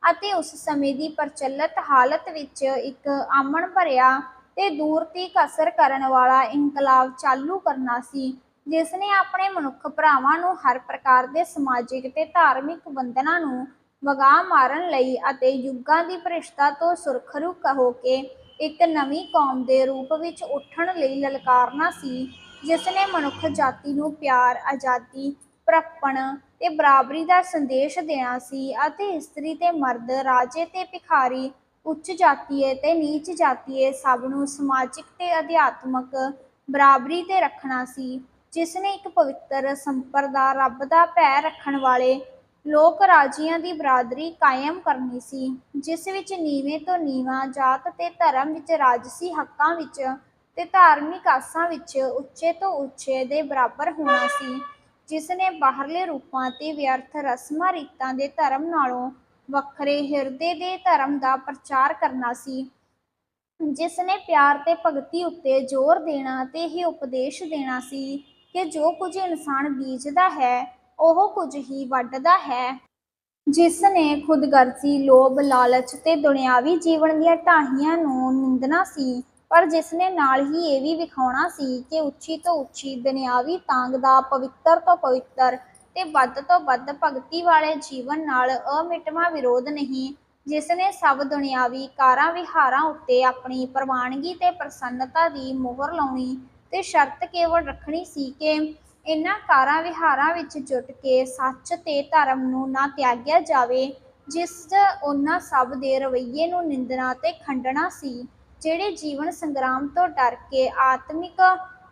ਅਤੇ ਉਸ ਸਮੇਂ ਦੀ ਪ੍ਰਚਲਿਤ ਹਾਲਤ ਵਿੱਚ ਇੱਕ ਆਮਣ ਭਰਿਆ ਤੇ ਦੂਰ ਦੀ ਕਸਰ ਕਰਨ ਵਾਲਾ ਇਨਕਲਾਬ ਚਾਲੂ ਕਰਨਾ ਸੀ। ਜਿਸ ਨੇ ਆਪਣੇ ਮਨੁੱਖ ਭਰਾਵਾਂ ਨੂੰ ਹਰ ਪ੍ਰਕਾਰ ਦੇ ਸਮਾਜਿਕ ਤੇ ਧਾਰਮਿਕ ਬੰਧਨਾਂ ਨੂੰ ਵਗਾ ਮਾਰਨ ਲਈ ਅਤੇ ਯੁੱਗਾਂ ਦੀ ਭ੍ਰਿਸ਼ਟਤਾ ਤੋਂ ਸੁਰਖਰੂ ਹੋ ਕੇ ਇੱਕ ਨਵੀਂ ਕੌਮ ਦੇ ਰੂਪ ਵਿੱਚ ਉੱਠਣ ਲਈ ਲਲਕਾਰਨਾ ਸੀ ਜਿਸ ਨੇ ਮਨੁੱਖ ਜਾਤੀ ਨੂੰ ਪਿਆਰ, ਆਜ਼ਾਦੀ, ਪ੍ਰਪਣ ਤੇ ਬਰਾਬਰੀ ਦਾ ਸੰਦੇਸ਼ ਦੇਣਾ ਸੀ ਅਤੇ ਇਸਤਰੀ ਤੇ ਮਰਦ, ਰਾਜੇ ਤੇ ਭਿਖਾਰੀ, ਉੱਚ ਜਾਤੀਏ ਤੇ ਨੀਚ ਜਾਤੀਏ ਸਭ ਨੂੰ ਸਮਾਜਿਕ ਤੇ ਅਧਿਆਤਮਕ ਬਰਾਬਰੀ ਤੇ ਰੱਖਣਾ ਸੀ। ਜਿਸ ਨੇ ਇੱਕ ਪਵਿੱਤਰ ਸੰਪਰਦਾ ਰੱਬ ਦਾ ਭੈ ਰੱਖਣ ਵਾਲੇ ਲੋਕ ਰਾਜੀਆਂ ਦੀ ਬਰਾਦਰੀ ਕਾਇਮ ਕਰਨੀ ਸੀ, ਜਿਸ ਵਿੱਚ ਨੀਵੇਂ ਤੋਂ ਨੀਵਾਂ ਜਾਤ ਤੇ ਧਰਮ ਵਿੱਚ ਰਾਜਸੀ ਹੱਕਾਂ ਵਿੱਚ ਤੇ ਧਾਰਮਿਕ ਆਸਾਂ ਵਿੱਚ ਉੱਚੇ ਤੋਂ ਉੱਚੇ ਦੇ ਬਰਾਬਰ ਹੋਣਾ ਸੀ ਜਿਸ ਨੇ ਬਾਹਰਲੇ ਰੂਪਾਂ ਤੇ ਵਿਅਰਥ ਰਸਮਾਂ ਰੀਤਾਂ ਦੇ ਧਰਮ ਨਾਲੋਂ ਵੱਖਰੇ ਹਿਰਦੇ ਦੇ ਧਰਮ ਦਾ ਪ੍ਰਚਾਰ ਕਰਨਾ ਸੀ ਜਿਸ ਨੇ ਪਿਆਰ ਤੇ ਭਗਤੀ ਉੱਤੇ ਜ਼ੋਰ ਦੇਣਾ ਤੇ ਇਹ ਉਪਦੇਸ਼ ਦੇਣਾ ਸੀ। ਕਿ ਜੋ ਕੁਝ ਇਨਸਾਨ ਬੀਜਦਾ ਹੈ, ਉਹ ਕੁਝ ਹੀ ਵੱਢਦਾ ਹੈ। ਜਿਸ ਨੇ ਖੁਦਗਰਜ਼ੀ ਲੋਭ, ਲਾਲਚ ਤੇ ਦੁਨਿਆਵੀ ਜੀਵਨ ਦੀਆਂ ਢਾਹੀਆਂ ਨੂੰ ਨਿੰਦਣਾ ਸੀ, ਪਰ ਜਿਸ ਨੇ ਨਾਲ ਹੀ ਇਹ ਵੀ ਵਿਖਾਉਣਾ ਸੀ ਕਿ ਉੱਚੀ ਤੋਂ ਉੱਚੀ ਦੁਨਿਆਵੀ ਤਾਂਗ ਦਾ ਪਵਿੱਤਰ ਤੋਂ ਪਵਿੱਤਰ ਤੇ ਵੱਧ ਤੋਂ ਵੱਧ ਭਗਤੀ ਵਾਲੇ ਜੀਵਨ ਨਾਲ ਅਮਿਟਵਾ ਵਿਰੋਧ ਨਹੀਂ, ਜਿਸ ਨੇ ਸਭ ਦੁਨਿਆਵੀ ਕਾਰਾਂ ਵਿਹਾਰਾਂ ਉੱਤੇ ਆਪਣੀ ਪ੍ਰਵਾਨਗੀ ਤੇ ਪ੍ਰਸੰਨਤਾ ਦੀ ਮੋਹਰ ਲਾਉਣੀ ਤੇ ਸ਼ਰਤ ਕੇਵਲ ਰੱਖਣੀ ਸੀ ਕਿ ਇਹਨਾਂ ਕਾਰਾਂ ਵਿਹਾਰਾਂ ਵਿੱਚ ਜੁਟ ਕੇ ਸੱਚ ਤੇ ਧਰਮ ਨੂੰ ਨਾ ਤਿਆਗਿਆ ਜਾਵੇ, ਜਿਸ ਉਹਨਾਂ ਸਭ ਦੇ ਰਵੱਈਏ ਨੂੰ ਨਿੰਦਣਾ ਤੇ ਖੰਡਣਾ ਸੀ, ਜਿਹੜੇ ਜੀਵਨ ਸੰਗਰਾਮ ਤੋਂ ਡਰ ਕੇ ਆਤਮਿਕ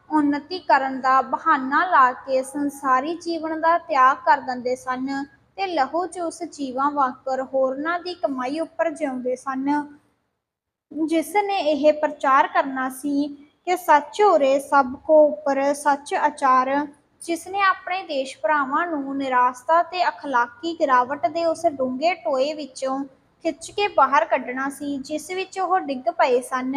ਉન્નਤੀ ਕਰਨ ਦਾ ਬਹਾਨਾ ਲਾ ਕੇ ਸੰਸਾਰੀ ਜੀਵਨ ਦਾ ਤਿਆਗ ਕਰ ਦਿੰਦੇ ਸਨ ਤੇ ਲਹੂ ਚੂਸ ਜੀਵਾਂ ਵਾਂਗਰ ਹੋਰਨਾਂ ਦੀ ਕਮਾਈ ਉੱਪਰ ਜਿਉਂਦੇ ਸਨ। ਜਿਸ ਨੇ ਇਹ ਪ੍ਰਚਾਰ ਕਰਨਾ ਸੀ ਕਿ ਸੱਚ ਹੋਰੇ ਸਭ ਕੋ ਉੱਪਰ ਸੱਚ ਆਚਾਰ, ਜਿਸਨੇ ਆਪਣੇ ਦੇਸ਼ ਭਰਾਵਾਂ ਨੂੰ ਨਿਰਾਸਤਾ ਤੇ ਅਖਲਾਕੀ ਗਿਰਾਵਟ ਦੇ ਉਸ ਡੂੰਘੇ ਟੋਏ ਵਿੱਚੋਂ ਖਿੱਚ ਕੇ ਬਾਹਰ ਕੱਢਣਾ ਸੀ, ਜਿਸ ਵਿੱਚ ਉਹ ਡਿੱਗ ਪਏ ਸਨ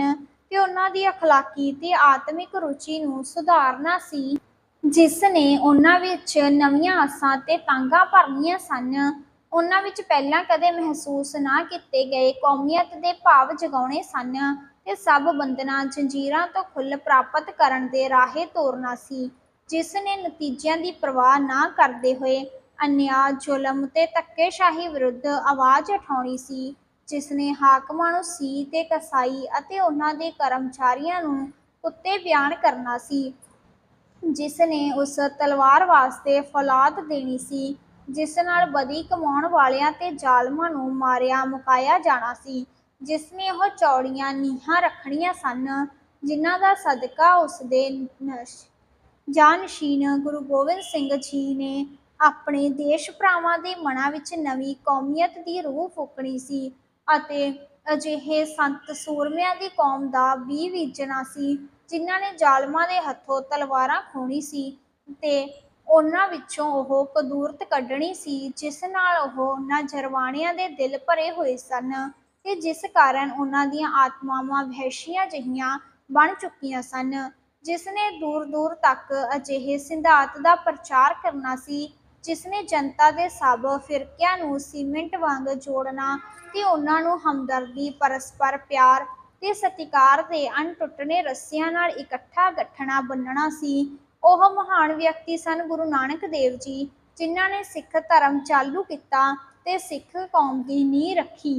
ਤੇ ਉਹਨਾਂ ਦੀ ਅਖਲਾਕੀ ਤੇ ਆਤਮਿਕ ਰੁਚੀ ਨੂੰ ਸੁਧਾਰਨਾ ਸੀ ਜਿਸ ਨੇ ਉਹਨਾਂ ਵਿੱਚ ਨਵੀਆਂ ਆਸਾਂ ਤੇ ਤਾਂਘਾਂ ਭਰਨੀਆਂ ਸਨ। ਉਹਨਾਂ ਵਿੱਚ ਪਹਿਲਾਂ ਕਦੇ ਮਹਿਸੂਸ ਨਾ ਕੀਤੇ ਗਏ ਕੌਮੀਅਤ ਦੇ ਭਾਵ ਜਗਾਉਣੇ ਸਨ। ਤੇ ਸਭ ਬੰਧਨਾਂ ਜੰਜੀਰਾਂ ਤੋਂ ਖੁੱਲ ਪ੍ਰਾਪਤ ਕਰਨ ਦੇ ਰਾਹੇ ਤੋਰਨਾ ਸੀ। ਜਿਸ ਨੇ ਨਤੀਜਿਆਂ ਦੀ ਪਰਵਾਹ ਨਾ ਕਰਦੇ ਹੋਏ ਅਨਿਆਂ, ਜ਼ੁਲਮ ਤੇ ਧੱਕੇਸ਼ਾਹੀ ਵਿਰੁੱਧ ਆਵਾਜ਼ ਉਠਾਉਣੀ ਸੀ। ਜਿਸ ਨੇ ਹਾਕਮਾਂ ਨੂੰ ਸੀ ਤੇ ਕਸਾਈ ਅਤੇ ਉਹਨਾਂ ਦੇ ਕਰਮਚਾਰੀਆਂ ਨੂੰ ਕੁੱਤੇ ਬਿਆਨ ਕਰਨਾ ਸੀ। ਜਿਸ ਨੇ ਉਸ ਤਲਵਾਰ ਵਾਸਤੇ ਫੌਲਾਦ ਦੇਣੀ ਸੀ। ਜਿਸ ਨਾਲ ਬਦੀ ਕਮਾਉਣ ਵਾਲਿਆਂ ਤੇ ਜ਼ਾਲਮਾਂ ਨੂੰ ਮਾਰਿਆ ਮੁਕਾਇਆ ਜਾਣਾ ਸੀ। ਜਿਸ ਨੇ ਉਹ ਚੌੜੀਆਂ ਨੀਹਾਂ ਰੱਖਣੀਆਂ ਸਨ, ਜਿਨ੍ਹਾਂ ਦਾ ਸਦਕਾ ਉਸ ਦੇ ਜਾਨਸ਼ੀਨ ਗੁਰੂ ਗੋਬਿੰਦ ਸਿੰਘ ਜੀ ਨੇ ਆਪਣੇ ਦੇਸ਼ ਭਰਾਵਾਂ ਦੇ ਮਨਾਂ ਵਿੱਚ ਨਵੀਂ ਕੌਮੀਅਤ ਦੀ ਰੂਹ ਫੂਕਣੀ ਸੀ ਅਤੇ ਅਜਿਹੇ ਸੰਤ ਸੂਰਮਿਆਂ ਦੀ ਕੌਮ ਦਾ ਵੀ ਬੀਜਣਾ ਸੀ, ਜਿਨ੍ਹਾਂ ਨੇ ਜ਼ਾਲਮਾਂ ਦੇ ਹੱਥੋਂ ਤਲਵਾਰਾਂ ਖੋਣੀ ਸੀ ਤੇ ਉਹਨਾਂ ਵਿੱਚੋਂ ਉਹ ਕਦੂਰਤ ਕੱਢਣੀ ਸੀ, ਜਿਸ ਨਾਲ ਉਹ ਉਹਨਾਂ ਜਰਵਾਣਿਆਂ ਦੇ ਦਿਲ ਭਰੇ ਹੋਏ ਸਨ। ਤੇ ਜਿਸ ਕਾਰਨ ਉਹਨਾਂ ਦੀਆਂ ਆਤਮਾਵਾਂ ਵਹਿਸ਼ੀਆਂ ਜਿਹੀਆਂ ਬਣ ਚੁੱਕੀਆਂ ਸਨ ਜਿਸ ਨੇ ਦੂਰ ਦੂਰ ਤੱਕ ਅਜਿਹੇ ਸਿਧਾਂਤ ਦਾ ਪ੍ਰਚਾਰ ਕਰਨਾ ਸੀ ਜਿਸ ਨੇ ਜਨਤਾ ਦੇ ਸਭ ਫਿਰਕਿਆਂ ਨੂੰ ਸੀਮੈਂਟ ਵਾਂਗ ਜੋੜਨਾ ਤੇ ਉਹਨਾਂ ਨੂੰ ਹਮਦਰਦੀ, ਪਰਸਪਰ ਪਿਆਰ ਤੇ ਸਤਿਕਾਰ ਦੇ ਅਣਟੁੱਟਣੇ ਰੱਸਿਆਂ ਨਾਲ ਇਕੱਠਾ ਗੱਠਣਾ ਬੰਨਣਾ ਸੀ, ਉਹ ਮਹਾਨ ਵਿਅਕਤੀ ਸਨ ਗੁਰੂ ਨਾਨਕ ਦੇਵ ਜੀ, ਜਿਨ੍ਹਾਂ ਨੇ ਸਿੱਖ ਧਰਮ ਚਾਲੂ ਕੀਤਾ ਤੇ ਸਿੱਖ ਕੌਮ ਦੀ ਨੀਂਹ ਰੱਖੀ।